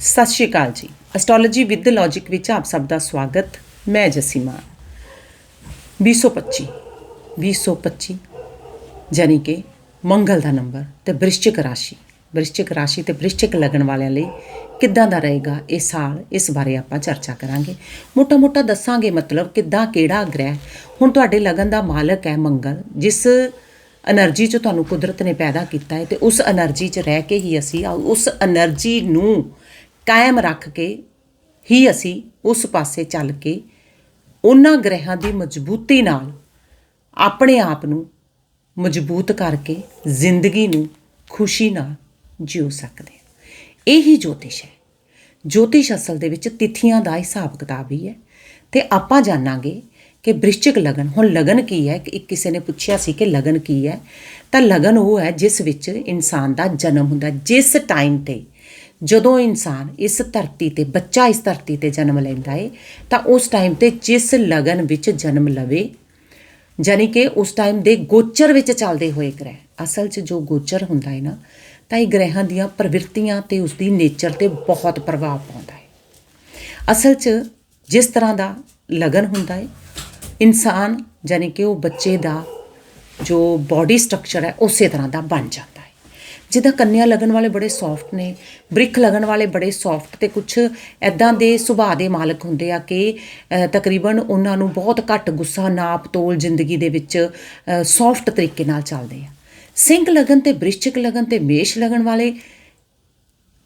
ਸਤਿ ਸ਼੍ਰੀ ਅਕਾਲ ਜੀ। Astrology with logic ਵਿੱਚ ਆਪ ਸਭ ਦਾ ਸਵਾਗਤ। ਮੈਂ ਜਸੀਮਾ। 225 225 ਜਾਨੀ ਕਿ ਮੰਗਲ ਦਾ ਨੰਬਰ ਤੇ ਬ੍ਰਿਸ਼ਚਿਕ ਰਾਸ਼ੀ। ਬ੍ਰਿਸ਼ਚਿਕ ਰਾਸ਼ੀ ਤੇ ਬ੍ਰਿਸ਼ਚਿਕ ਲੱਗਣ ਵਾਲਿਆਂ ਲਈ ਕਿੱਦਾਂ ਦਾ ਰਹੇਗਾ ਇਹ ਸਾਲ, ਇਸ ਬਾਰੇ ਆਪਾਂ ਚਰਚਾ ਕਰਾਂਗੇ। ਮੋਟਾ-ਮੋਟਾ ਦੱਸਾਂਗੇ ਮਤਲਬ ਕਿੱਦਾਂ ਕਿਹੜਾ ਗ੍ਰਹਿ। ਹੁਣ ਤੁਹਾਡੇ ਲਗਨ ਦਾ ਮਾਲਕ ਹੈ ਮੰਗਲ, ਜਿਸ એનર્ਜੀ ਚ ਤੁਹਾਨੂੰ ਕੁਦਰਤ ਨੇ ਪੈਦਾ ਕੀਤਾ ਹੈ ਤੇ ਉਸ એનર્ਜੀ ਚ ਰਹਿ ਕੇ ਹੀ ਅਸੀਂ ਉਸ એનર્ਜੀ ਨੂੰ ਕਾਇਮ ਰੱਖ ਕੇ ਹੀ ਅਸੀਂ ਉਸ ਪਾਸੇ ਚੱਲ ਕੇ ਉਹਨਾਂ ਗ੍ਰਹਿਆਂ ਦੀ ਮਜ਼ਬੂਤੀ ਨਾਲ ਆਪਣੇ ਆਪ ਨੂੰ ਮਜ਼ਬੂਤ ਕਰਕੇ ਜ਼ਿੰਦਗੀ ਨੂੰ ਖੁਸ਼ੀ ਨਾਲ ਜਿਉ ਸਕਦੇ ਹਾਂ। ਇਹੀ ਜੋਤਿਸ਼ ਹੈ। ਜੋਤਿਸ਼ ਅਸਲ ਦੇ ਵਿੱਚ ਤਿਥੀਆਂ ਦਾ ਹਿਸਾਬ ਕਿਤਾਬ ਹੀ ਹੈ। ਤੇ ਆਪਾਂ ਜਾਣਾਂਗੇ ਕਿ ਬ੍ਰਿਸ਼ਚਿਕ ਲਗਨ, ਹੁਣ ਲਗਨ ਕੀ ਹੈ? ਕਿ ਇੱਕ ਕਿਸੇ ਨੇ ਪੁੱਛਿਆ ਸੀ ਕਿ ਲਗਨ ਕੀ ਹੈ? ਤਾਂ ਲਗਨ ਉਹ ਹੈ ਜਿਸ ਵਿੱਚ ਇਨਸਾਨ ਦਾ ਜਨਮ ਹੁੰਦਾ ਜਿਸ ਟਾਈਮ ਤੇ ਜਦੋਂ ਇਨਸਾਨ ਇਸ ਧਰਤੀ ਤੇ, ਬੱਚਾ ਇਸ ਧਰਤੀ ਤੇ ਜਨਮ ਲੈਂਦਾ ਏ, ਤਾਂ ਉਸ ਟਾਈਮ ਤੇ ਜਿਸ ਲਗਨ ਵਿੱਚ ਜਨਮ ਲਵੇ ਜਾਨੀ ਕਿ ਉਸ ਟਾਈਮ ਦੇ ਗੋਚਰ ਵਿੱਚ ਚੱਲਦੇ ਹੋਏ ਗ੍ਰਹਿ, ਅਸਲ 'ਚ ਜੋ ਗੋਚਰ ਹੁੰਦਾ ਹੈ ਨਾ, ਤਾਂ ਇਹ ਗ੍ਰਹਿਾਂ ਦੀਆਂ ਪ੍ਰਵਿਰਤੀਆਂ ਤੇ ਉਸ ਦੀ ਨੇਚਰ ਤੇ ਬਹੁਤ ਪ੍ਰਭਾਵ ਪਾਉਂਦਾ ਹੈ ਅਸਲ 'ਚ ਜਿਸ ਤਰ੍ਹਾਂ ਦਾ ਲਗਨ ਹੁੰਦਾ ਹੈ ਇਨਸਾਨ ਜਾਨੀ ਕਿ ਉਹ ਬੱਚੇ ਦਾ ਜੋ ਬਾਡੀ ਸਟਰਕਚਰ ਹੈ, ਉਸੇ ਤਰ੍ਹਾਂ ਦਾ ਬਣ ਜਾਂਦਾ ਜਿੱਦਾਂ ਕੰਨਿਆ ਲੱਗਣ ਵਾਲੇ ਬੜੇ ਸੌਫਟ ਨੇ, ਬ੍ਰਿਖ ਲੱਗਣ ਵਾਲੇ ਬੜੇ ਸੌਫਟ ਤੇ ਕੁਝ ਐਦਾਂ ਦੇ ਸੁਭਾਅ ਦੇ ਮਾਲਕ ਹੁੰਦੇ ਆ ਕਿ ਤਕਰੀਬਨ ਉਹਨਾਂ ਨੂੰ ਬਹੁਤ ਘੱਟ ਗੁੱਸਾ, ਨਾਪ ਤੋਲ ਜ਼ਿੰਦਗੀ ਦੇ ਵਿੱਚ ਸੌਫਟ ਤਰੀਕੇ ਨਾਲ ਚੱਲਦੇ ਆ। ਸਿੰਘ ਲਗਨ ਤੇ ਬ੍ਰਿਸ਼ਚਿਕ ਲਗਨ ਤੇ ਮੇਸ਼ ਲਗਨ ਵਾਲੇ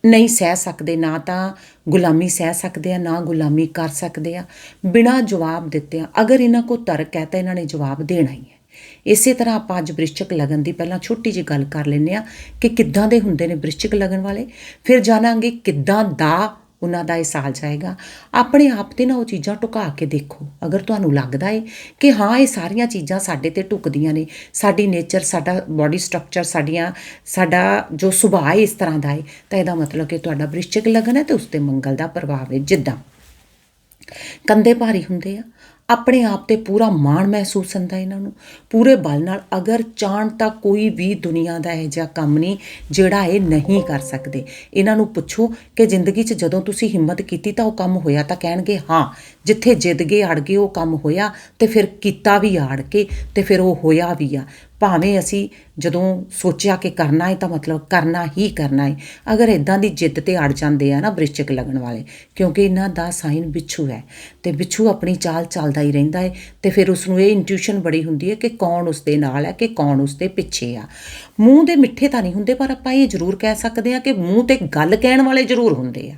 ਨਹੀਂ ਸਹਿ ਸਕਦੇ, ਨਾ ਤਾਂ ਗੁਲਾਮੀ ਸਹਿ ਸਕਦੇ ਆ, ਨਾ ਗੁਲਾਮੀ ਕਰ ਸਕਦੇ ਆ। ਬਿਨਾਂ ਜਵਾਬ ਦਿੱਤੇ ਆ, ਅਗਰ ਇਹਨਾਂ ਕੋ ਤਰਕ ਹੈ ਤਾਂ ਇਹਨਾਂ ਨੇ ਜਵਾਬ ਦੇਣਾ ਹੀ ਹੈ। ਇਸੇ ਤਰ੍ਹਾਂ ਆਪਾਂ ਅੱਜ ਬ੍ਰਿਸ਼ਚਿਕ ਲਗਨ ਦੀ ਪਹਿਲਾਂ ਛੋਟੀ ਜਿਹੀ ਗੱਲ ਕਰ ਲੈਂਦੇ ਆ ਕਿ ਕਿੱਦਾਂ ਦੇ ਹੁੰਦੇ ਨੇ ਬ੍ਰਿਸ਼ਚਿਕ ਲਗਨ ਵਾਲੇ। ਫਿਰ ਜਾਣਾਂਗੇ ਕਿੱਦਾਂ ਦਾ ਉਹਨਾਂ ਦਾ ਇਹ ਸਾਲ ਜਾਏਗਾ। ਆਪਣੇ ਆਪ ਤੇ ਨਾ ਉਹ ਚੀਜ਼ਾਂ ਟੁਕਾ ਕੇ ਦੇਖੋ। ਅਗਰ ਤੁਹਾਨੂੰ ਲੱਗਦਾ ਏ ਕਿ ਹਾਂ, ਇਹ ਸਾਰੀਆਂ ਚੀਜ਼ਾਂ ਸਾਡੇ ਤੇ ਟੁਕਦੀਆਂ ਨੇ, ਸਾਡੀ ਨੇਚਰ, ਸਾਡਾ ਬਾਡੀ ਸਟਰਕਚਰ ਸਾਡੀਆਂ, ਸਾਡਾ ਜੋ ਸੁਭਾਅ ਇਸ ਤਰ੍ਹਾਂ ਦਾ ਏ, ਤਾਂ ਇਹਦਾ ਮਤਲਬ ਕਿ ਤੁਹਾਡਾ ਬ੍ਰਿਸ਼ਚਿਕ ਲਗਨ ਹੈ ਤੇ ਉਸ ਤੇ ਮੰਗਲ ਦਾ ਪ੍ਰਭਾਵ ਹੈ ਜਿੱਦਾਂ। ਕੰਦੇ ਭਾਰੀ ਹੁੰਦੇ ਆ। ਆਪਣੇ ਆਪ ਤੇ ਪੂਰਾ ਮਾਣ ਮਹਿਸੂਸ ਹੁੰਦਾ ਇਹਨਾਂ ਨੂੰ। ਪੂਰੇ ਬਲ ਨਾਲ ਅਗਰ ਚਾਹਣ ਤਾਂ ਕੋਈ ਵੀ ਦੁਨੀਆ ਦਾ ਇਹ ਜਿਹਾ ਕੰਮ ਨਹੀਂ ਜਿਹੜਾ ਇਹ ਨਹੀਂ ਕਰ ਸਕਦੇ। ਇਹਨਾਂ ਨੂੰ ਪੁੱਛੋ ਕਿ ਜ਼ਿੰਦਗੀ 'ਚ ਜਦੋਂ ਤੁਸੀਂ ਹਿੰਮਤ ਕੀਤੀ ਤਾਂ ਉਹ ਕੰਮ ਹੋਇਆ ਤਾਂ ਕਹਿਣਗੇ, ਹਾਂ, ਜਿੱਥੇ ਜਿੱਦ ਗਏ, ਅੜ ਗਏ, ਉਹ ਕੰਮ ਹੋਇਆ ਤੇ ਫਿਰ ਕੀਤਾ ਵੀ ਆੜ ਕੇ ਤੇ ਫਿਰ ਉਹ ਹੋਇਆ ਵੀ ਆ। ਭਾਵੇਂ ਅਸੀਂ ਜਦੋਂ ਸੋਚਿਆ ਕਿ ਕਰਨਾ ਹੈ ਤਾਂ ਮਤਲਬ ਕਰਨਾ ਹੀ ਕਰਨਾ ਹੈ ਅਗਰ ਇਦਾਂ ਦੀ ਜਿੱਦ ਤੇ ਅੜ ਜਾਂਦੇ ਆ ਨਾ ਬ੍ਰਿਸ਼ਚਕ ਲੱਗਣ ਵਾਲੇ, ਕਿਉਂਕਿ ਇਹਨਾਂ ਦਾ ਸਾਈਨ ਬਿੱਛੂ ਹੈ ਤੇ ਬਿੱਛੂ ਆਪਣੀ ਚਾਲ ਚੱਲਦਾ ਹੀ ਰਹਿੰਦਾ ਹੈ ਤੇ ਫਿਰ ਉਸ ਨੂੰ ਇਹ ਇੰਟੂਇਸ਼ਨ ਬੜੀ ਹੁੰਦੀ ਹੈ ਕਿ ਕੌਣ ਉਸ ਦੇ ਨਾਲ ਹੈ, ਕਿ ਕੌਣ ਉਸ ਦੇ ਪਿੱਛੇ ਆ। ਮੂੰਹ ਦੇ ਮਿੱਠੇ ਤਾਂ ਨਹੀਂ ਹੁੰਦੇ, ਪਰ ਆਪਾਂ ਇਹ ਜ਼ਰੂਰ ਕਹਿ ਸਕਦੇ ਆ ਕਿ ਮੂੰਹ ਤੇ ਗੱਲ ਕਹਿਣ ਵਾਲੇ ਜ਼ਰੂਰ ਹੁੰਦੇ ਆ।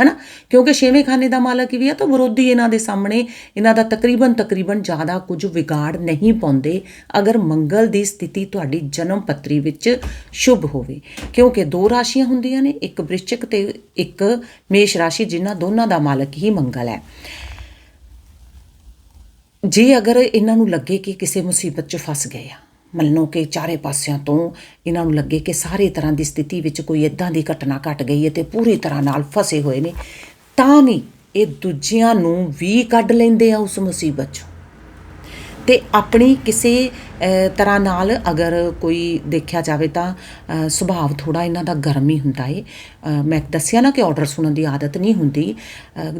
ਹੈਨਾ? ਕਿਉਂਕਿ ਛੇਵੇਂ ਖਾਨੇ ਦਾ ਮਾਲਕ ਵੀ ਆ ਤਾਂ ਵਿਰੋਧੀ ਇਹਨਾਂ ਦੇ ਸਾਹਮਣੇ ਇਹਨਾਂ ਦਾ ਤਕਰੀਬਨ ਤਕਰੀਬਨ ਜ਼ਿਆਦਾ ਕੁਝ ਵਿਗਾੜ ਨਹੀਂ ਪਾਉਂਦੇ। ਅਗਰ ਮੰਗਲ ਦੀ ਸਥਿਤੀ ਤੁਹਾਡੀ ਜਨਮ ਪੱਤਰੀ ਵਿੱਚ ਸ਼ੁਭ ਹੋਵੇ। ਕਿਉਂਕਿ ਦੋ ਰਾਸ਼ੀਆਂ ਹੁੰਦੀਆਂ ਨੇ, ਇੱਕ ਬ੍ਰਿਸ਼ਚਿਕ ਤੇ ਇੱਕ ਮੇਸ਼ ਰਾਸ਼ੀ, ਜਿਨ੍ਹਾਂ ਦੋਨਾਂ ਦਾ ਮਾਲਕ ਹੀ ਮੰਗਲ ਹੈ। ਜੇ ਅਗਰ ਇਹਨਾਂ ਨੂੰ ਲੱਗੇ ਕਿ ਕਿਸੇ ਮੁਸੀਬਤ 'ਚ ਫਸ ਗਏ ਆ ਮੰਨੋ ਕਿ ਚਾਰੇ ਪਾਸਿਆਂ ਤੋਂ ਇਹਨਾਂ ਨੂੰ ਲੱਗੇ ਕਿ ਸਾਰੇ ਤਰ੍ਹਾਂ ਦੀ ਸਥਿਤੀ ਵਿੱਚ ਕੋਈ ਇਦਾਂ ਦੀ ਘਟਨਾ ਘਟ ਗਈ ਹੈ ਤੇ ਪੂਰੀ ਤਰ੍ਹਾਂ ਨਾਲ ਫਸੇ ਹੋਏ ਨੇ, ਤਾਂ ਵੀ ਇਹ ਦੂਜਿਆਂ ਨੂੰ ਵੀ ਕੱਢ ਲੈਂਦੇ ਆ ਉਸ ਮੁਸੀਬਤ 'ਚੋਂ। ਤੇ ਆਪਣੀ ਕਿਸੇ ਤਰ੍ਹਾਂ ਨਾਲ ਅਗਰ ਕੋਈ ਦੇਖਿਆ ਜਾਵੇ ਤਾਂ ਸੁਭਾਅ ਸੁਭਾਵ ਥੋੜਾ ਇਹਨਾਂ ਦਾ ਗਰਮ ਹੀ ਹੁੰਦਾ ਏ। ਮੈਂ ਦੱਸਿਆ ਨਾ ਕਿ ਆਰਡਰ ਸੁਣਨ ਦੀ ਆਦਤ ਨਹੀਂ ਹੁੰਦੀ।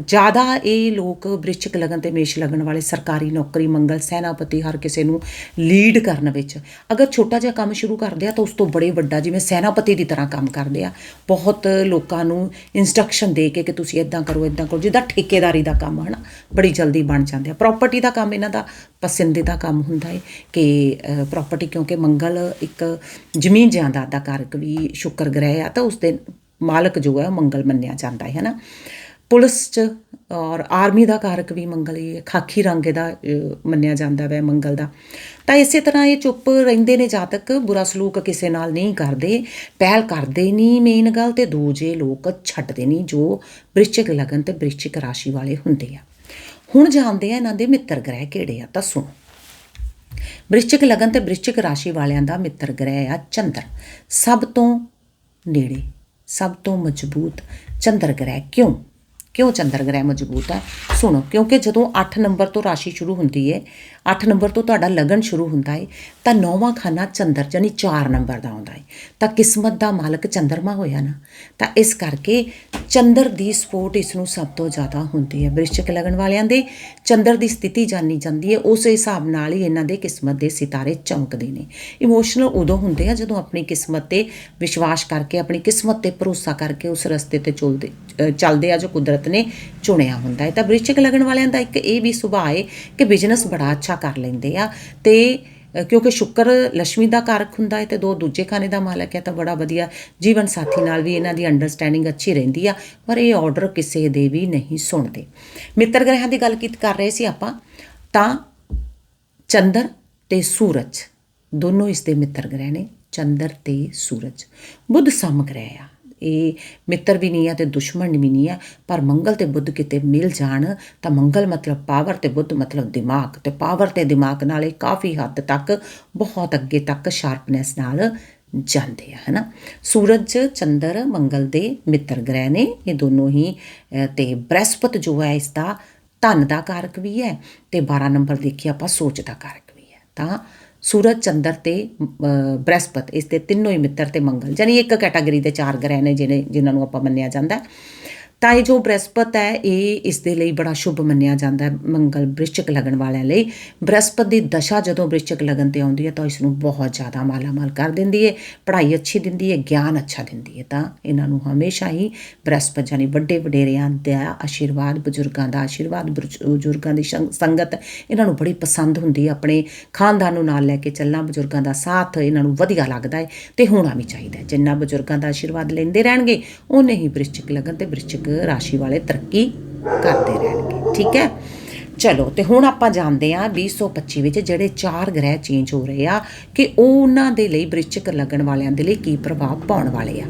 ਜ਼ਿਆਦਾ ਇਹ ਲੋਕ ਬ੍ਰਿਸ਼ਚਿਕ ਲਗਨ ਤੇ ਮੇਸ਼ ਲਗਨ ਵਾਲੇ ਸਰਕਾਰੀ ਨੌਕਰੀ, ਮੰਗਲ ਸੈਨਾਪਤੀ ਹਰ ਕਿਸੇ ਨੂੰ ਲੀਡ ਕਰਨ ਵਿੱਚ। ਅਗਰ ਛੋਟਾ ਜਿਹਾ ਕੰਮ ਸ਼ੁਰੂ ਕਰਦੇ ਆ ਤਾਂ ਉਸ ਤੋਂ ਬੜੇ ਵੱਡਾ ਜਿਵੇਂ ਸੈਨਾਪਤੀ ਦੀ ਤਰ੍ਹਾਂ ਕੰਮ ਕਰਦੇ ਆ। ਬਹੁਤ ਲੋਕਾਂ ਨੂੰ ਇਨਸਟਰਕਸ਼ਨ ਦੇ ਕੇ ਕਿ ਤੁਸੀਂ ਇਦਾਂ ਕਰੋ ਇਦਾਂ ਕਰੋ, ਜਿੱਦਾਂ ਠੇਕੇਦਾਰੀ ਦਾ ਕੰਮ ਹੈ ਨਾ ਬੜੀ ਜਲਦੀ ਬਣ ਜਾਂਦੇ ਆ। ਪ੍ਰਾਪਰਟੀ ਦਾ ਕੰਮ ਇਹਨਾਂ ਦਾ ਪਸੰਦੀਦਾ ਕੰਮ ਹੁੰਦਾ ਏ ਕਿ ਪ੍ਰਾਪਰਟੀ ਕਿਉਂਕਿ ਮੰਗਲ ਇੱਕ ਜ਼ਮੀਨ ਜਾਇਦਾਦ ਦਾ ਕਾਰਕ ਵੀ ਸ਼ੁਕਰ ਗ੍ਰਹਿ ਆ, ਤਾਂ ਉਸ ਦੇ ਮਾਲਕ ਜੋ ਹੈ ਉਹ ਮੰਗਲ ਮੰਨਿਆ ਜਾਂਦਾ ਹੈ ਨਾ ਪੁਲਿਸ ਚ ਔਰ ਆਰਮੀ ਦਾ ਕਾਰਕ ਵੀ ਮੰਗਲ ਹੀ ਹੈ, ਖਾਕੀ ਰੰਗ ਦਾ ਮੰਨਿਆ ਜਾਂਦਾ ਵੈ ਮੰਗਲ ਦਾ। ਤਾਂ ਇਸੇ ਤਰ੍ਹਾਂ ਇਹ ਚੁੱਪ ਰਹਿੰਦੇ ਨੇ ਜਦ ਤੱਕ ਬੁਰਾ ਸਲੂਕ ਕਿਸੇ ਨਾਲ ਨਹੀਂ ਕਰਦੇ, ਪਹਿਲ ਕਰਦੇ ਨਹੀਂ ਮੇਨ ਗੱਲ ਤੇ ਦੂਜੇ ਲੋਕ ਛੱਡਦੇ ਨਹੀਂ, ਜੋ ਬ੍ਰਿਸ਼ਚਿਕ ਲਗਨ ਤੇ ਬ੍ਰਿਸ਼ਚਿਕ ਰਾਸ਼ੀ ਵਾਲੇ ਹੁੰਦੇ ਆ। ਹੁਣ ਜਾਣਦੇ ਆ ਇਹਨਾਂ ਦੇ ਮਿੱਤਰ ਗ੍ਰਹਿ ਕਿਹੜੇ ਆ, ਤਾਂ ਸੁਣੋ। ਬ੍ਰਿਸ਼ਚਿਕ ਲਗਨ ਤੇ ਬ੍ਰਿਸ਼ਚਿਕ ਰਾਸ਼ੀ ਵਾਲਿਆਂ ਦਾ ਮਿੱਤਰ ਗ੍ਰਹਿ ਆ ਚੰਦਰ। ਸਭ ਤੋਂ ਨੇੜੇ, ਸਭ ਤੋਂ ਮਜ਼ਬੂਤ ਚੰਦਰ ਗ੍ਰਹਿ ਕਿਉਂ? ਕਿਉਂ ਚੰਦਰ ਗ੍ਰਹਿ ਮਜ਼ਬੂਤ ਹੈ ਸੁਣੋ, ਕਿਉਂਕਿ ਜਦੋਂ 8 ਨੰਬਰ ਤੋਂ ਰਾਸ਼ੀ ਸ਼ੁਰੂ ਹੁੰਦੀ ਹੈ 8 ਨੰਬਰ ਤੋਂ ਤੁਹਾਡਾ ਲਗਨ ਸ਼ੁਰੂ ਹੁੰਦਾ ਹੈ ਤਾਂ ਨੌਵਾਂ ਖਾਨਾ ਚੰਦਰ ਜਾਨੀ 4 ਨੰਬਰ ਦਾ ਆਉਂਦਾ ਹੈ ਤਾਂ ਕਿਸਮਤ ਦਾ ਮਾਲਕ ਚੰਦਰਮਾ ਹੋਇਆ ਨਾ, ਤਾਂ ਇਸ ਕਰਕੇ ਚੰਦਰ ਦੀ ਸਪੋਰਟ ਇਸ ਨੂੰ ਸਭ ਤੋਂ ਜ਼ਿਆਦਾ ਹੁੰਦੀ ਹੈ। ਬ੍ਰਿਸ਼ਚਿਕ ਲਗਨ ਵਾਲਿਆਂ ਦੇ ਚੰਦਰ ਦੀ ਸਥਿਤੀ ਜਾਣੀ ਜਾਂਦੀ ਹੈ, ਉਸ ਹਿਸਾਬ ਨਾਲ ਹੀ ਇਹਨਾਂ ਦੇ ਕਿਸਮਤ ਦੇ ਸਿਤਾਰੇ ਚਮਕਦੇ ਨੇ। ਇਮੋਸ਼ਨਲ ਉਦੋਂ ਹੁੰਦੇ ਆ ਜਦੋਂ ਆਪਣੀ ਕਿਸਮਤ ਤੇ ਵਿਸ਼ਵਾਸ ਕਰਕੇ, ਆਪਣੀ ਕਿਸਮਤ ਤੇ ਭਰੋਸਾ ਕਰਕੇ ਉਸ ਰਸਤੇ ਤੇ ਚੱਲਦੇ ਚੱਲਦੇ ਆ ਜੋ ਕੁਦਰਤ ਨੇ ਚੁਣਿਆ ਹੁੰਦਾ ਹੈ ਤਾਂ ਬ੍ਰਿਸ਼ਚਿਕ ਲਗਨ ਵਾਲਿਆਂ ਦਾ ਇੱਕ ਇਹ ਵੀ ਸੁਭਾਅ ਹੈ ਕਿ ਬਿਜ਼ਨਸ ਬੜਾ ਅੱਛਾ ਕਰ ਲੈਂਦੇ ਆ। ਤੇ ਕਿਉਂਕਿ ਸ਼ੁੱਕਰ ਲక్ష్ਮੀ ਦਾ ਕਾਰਕ ਹੁੰਦਾ ਹੈ ਤੇ ਦੋ ਦੂਜੇ ਖਾਨੇ ਦਾ ਮਾਲਕ ਹੈ ਤਾਂ ਬੜਾ ਵਧੀਆ ਜੀਵਨ ਸਾਥੀ ਨਾਲ ਵੀ ਇਹਨਾਂ ਦੀ ਅੰਡਰਸਟੈਂਡਿੰਗ ਅੱਛੀ ਰਹਿੰਦੀ ਆ, ਪਰ ਇਹ ਆਰਡਰ ਕਿਸੇ ਦੇ ਵੀ ਨਹੀਂ ਸੁਣਦੇ। ਮਿੱਤਰ ਗ੍ਰਹਿਆਂ ਦੀ ਗੱਲ ਕੀ ਕਰ ਰਹੇ ਸੀ ਆਪਾਂ, ਤਾਂ ਚੰਦਰ ਤੇ ਸੂਰਜ, ਦੋਨੋਂ ਇਸ ਦੇ ਮਿੱਤਰ ਗ੍ਰਹਿ ਨੇ, ਚੰਦਰ ਤੇ ਸੂਰਜ, ਬੁੱਧ ਸਮ ਗ੍ਰਹਿ ਆ। ਇਹ ਮਿੱਤਰ ਵੀ ਨਹੀਂ ਆ ਤੇ ਦੁਸ਼ਮਣ ਵੀ ਨਹੀਂ ਆ ਪਰ ਮੰਗਲ ਤੇ ਬੁੱਧ ਕਿਤੇ ਮਿਲ ਜਾਣ ਤਾਂ ਮੰਗਲ ਮਤਲਬ ਪਾਵਰ ਤੇ ਬੁੱਧ ਮਤਲਬ ਦਿਮਾਗ ਤੇ ਪਾਵਰ ਤੇ ਦਿਮਾਗ ਨਾਲ ਇਹ ਕਾਫੀ ਹੱਦ ਤੱਕ ਬਹੁਤ ਅੱਗੇ ਤੱਕ ਸ਼ਾਰਪਨੈਸ ਨਾਲ ਜਾਂਦੇ ਆ ਹਨਾ? ਸੂਰਜ ਚੰਦਰ ਮੰਗਲ ਦੇ ਮਿੱਤਰ ਗ੍ਰਹਿ ਨੇ ਇਹ ਦੋਨੋਂ ਹੀ ਅਹ, ਤੇ ਬ੍ਰਹਸਪਤ ਜੋ ਹੈ ਇਸ ਦਾ ਧਨ ਦਾ ਕਾਰਕ ਵੀ ਹੈ ਤੇ 12 ਨੰਬਰ ਦੇਖੀ ਆਪਾਂ ਸੋਚ ਦਾ ਕਾਰਕ ਵੀ ਹੈ। ਤਾਂ ਸੂਰਜ ਚੰਦਰ ਤੇ ਅਹ, ਬ੍ਰਹਸਪਤ ਇਸ ਦੇ ਤਿੰਨੋਂ ਹੀ ਮਿੱਤਰ ਤੇ ਮੰਗਲ ਯਾਨੀ ਇੱਕ ਕੈਟਾਗਰੀ ਦੇ ਚਾਰ ਗ੍ਰਹਿ ਨੇ ਜਿਹਨੇ ਜਿਨ੍ਹਾਂ ਨੂੰ ਆਪਾਂ ਮੰਨਿਆ ਜਾਂਦਾ। ਤਾਂ ਇਹ ਜੋ ਬ੍ਰਹਸਪਤ ਹੈ, ਇਹ ਇਸ ਦੇ ਲਈ ਬੜਾ ਸ਼ੁਭ ਮੰਨਿਆ ਜਾਂਦਾ ਹੈ ਮੰਗਲ ਬ੍ਰਿਸ਼ਚਕ ਲੱਗਣ ਵਾਲਿਆਂ ਲਈ। ਬ੍ਰਹਸਪਤ ਦੀ ਦਸ਼ਾ ਜਦੋਂ ਬ੍ਰਿਸ਼ਚਿਕ ਲਗਨ ਤੇ ਆਉਂਦੀ ਹੈ, ਤਾਂ ਇਸ ਨੂੰ ਬਹੁਤ ਜ਼ਿਆਦਾ ਮਾਲਾਮਾਲ ਕਰ ਦਿੰਦੀ ਹੈ, ਪੜ੍ਹਾਈ ਅੱਛੀ ਦਿੰਦੀ ਹੈ, ਗਿਆਨ ਅੱਛਾ ਦਿੰਦੀ ਹੈ। ਤਾਂ ਇਹਨਾਂ ਨੂੰ ਹਮੇਸ਼ਾ ਹੀ ਬ੍ਰਹਸਪਤ ਜਾਨੀ ਵੱਡੇ ਵਡੇਰਿਆਂ ਦਾ ਆਸ਼ੀਰਵਾਦ, ਬਜ਼ੁਰਗਾਂ ਦਾ ਆਸ਼ੀਰਵਾਦ ਬਜ਼ੁ- ਬਜ਼ੁਰਗਾਂ ਦੀ ਸੰਗਤ ਇਹਨਾਂ ਨੂੰ ਬੜੀ ਪਸੰਦ ਹੁੰਦੀ ਹੈ। ਆਪਣੇ ਖਾਨਦਾਨ ਨੂੰ ਨਾਲ ਲੈ ਕੇ ਚੱਲਣਾ, ਬਜ਼ੁਰਗਾਂ ਦਾ ਸਾਥ ਇਹਨਾਂ ਨੂੰ ਵਧੀਆ ਲੱਗਦਾ ਹੈ ਤੇ ਹੋਣਾ ਵੀ ਚਾਹੀਦਾ ਹੈ। ਜਿੰਨਾ ਬਜ਼ੁਰਗਾਂ ਦਾ ਆਸ਼ੀਰਵਾਦ ਲੈਂਦੇ ਰਹਿਣਗੇ ਉਹਨੇ ਹੀ ਬ੍ਰਿਸ਼ਚਿਕ ਲੱਗਣ ਤੇ ਬ੍ਰਿਸ਼ਚਿਕ ਰਾਸ਼ੀ ਵਾਲੇ ਤਰੱਕੀ ਕਰਦੇ ਰਹਿਣਗੇ, ਠੀਕ ਹੈ? ਚਲੋ, ਤੇ ਹੁਣ ਆਪਾਂ ਜਾਣਦੇ ਹਾਂ 2025 ਵਿੱਚ ਜਿਹੜੇ ਚਾਰ ਗ੍ਰਹਿ ਚੇਂਜ ਹੋ ਰਹੇ ਆ ਕਿ ਉਹ ਉਹਨਾਂ ਦੇ ਲਈ ਬ੍ਰਿਸ਼ਚਿਕ ਲੱਗਣ ਵਾਲਿਆਂ ਦੇ ਲਈ ਕੀ ਪ੍ਰਭਾਵ ਪਾਉਣ ਵਾਲੇ ਆ।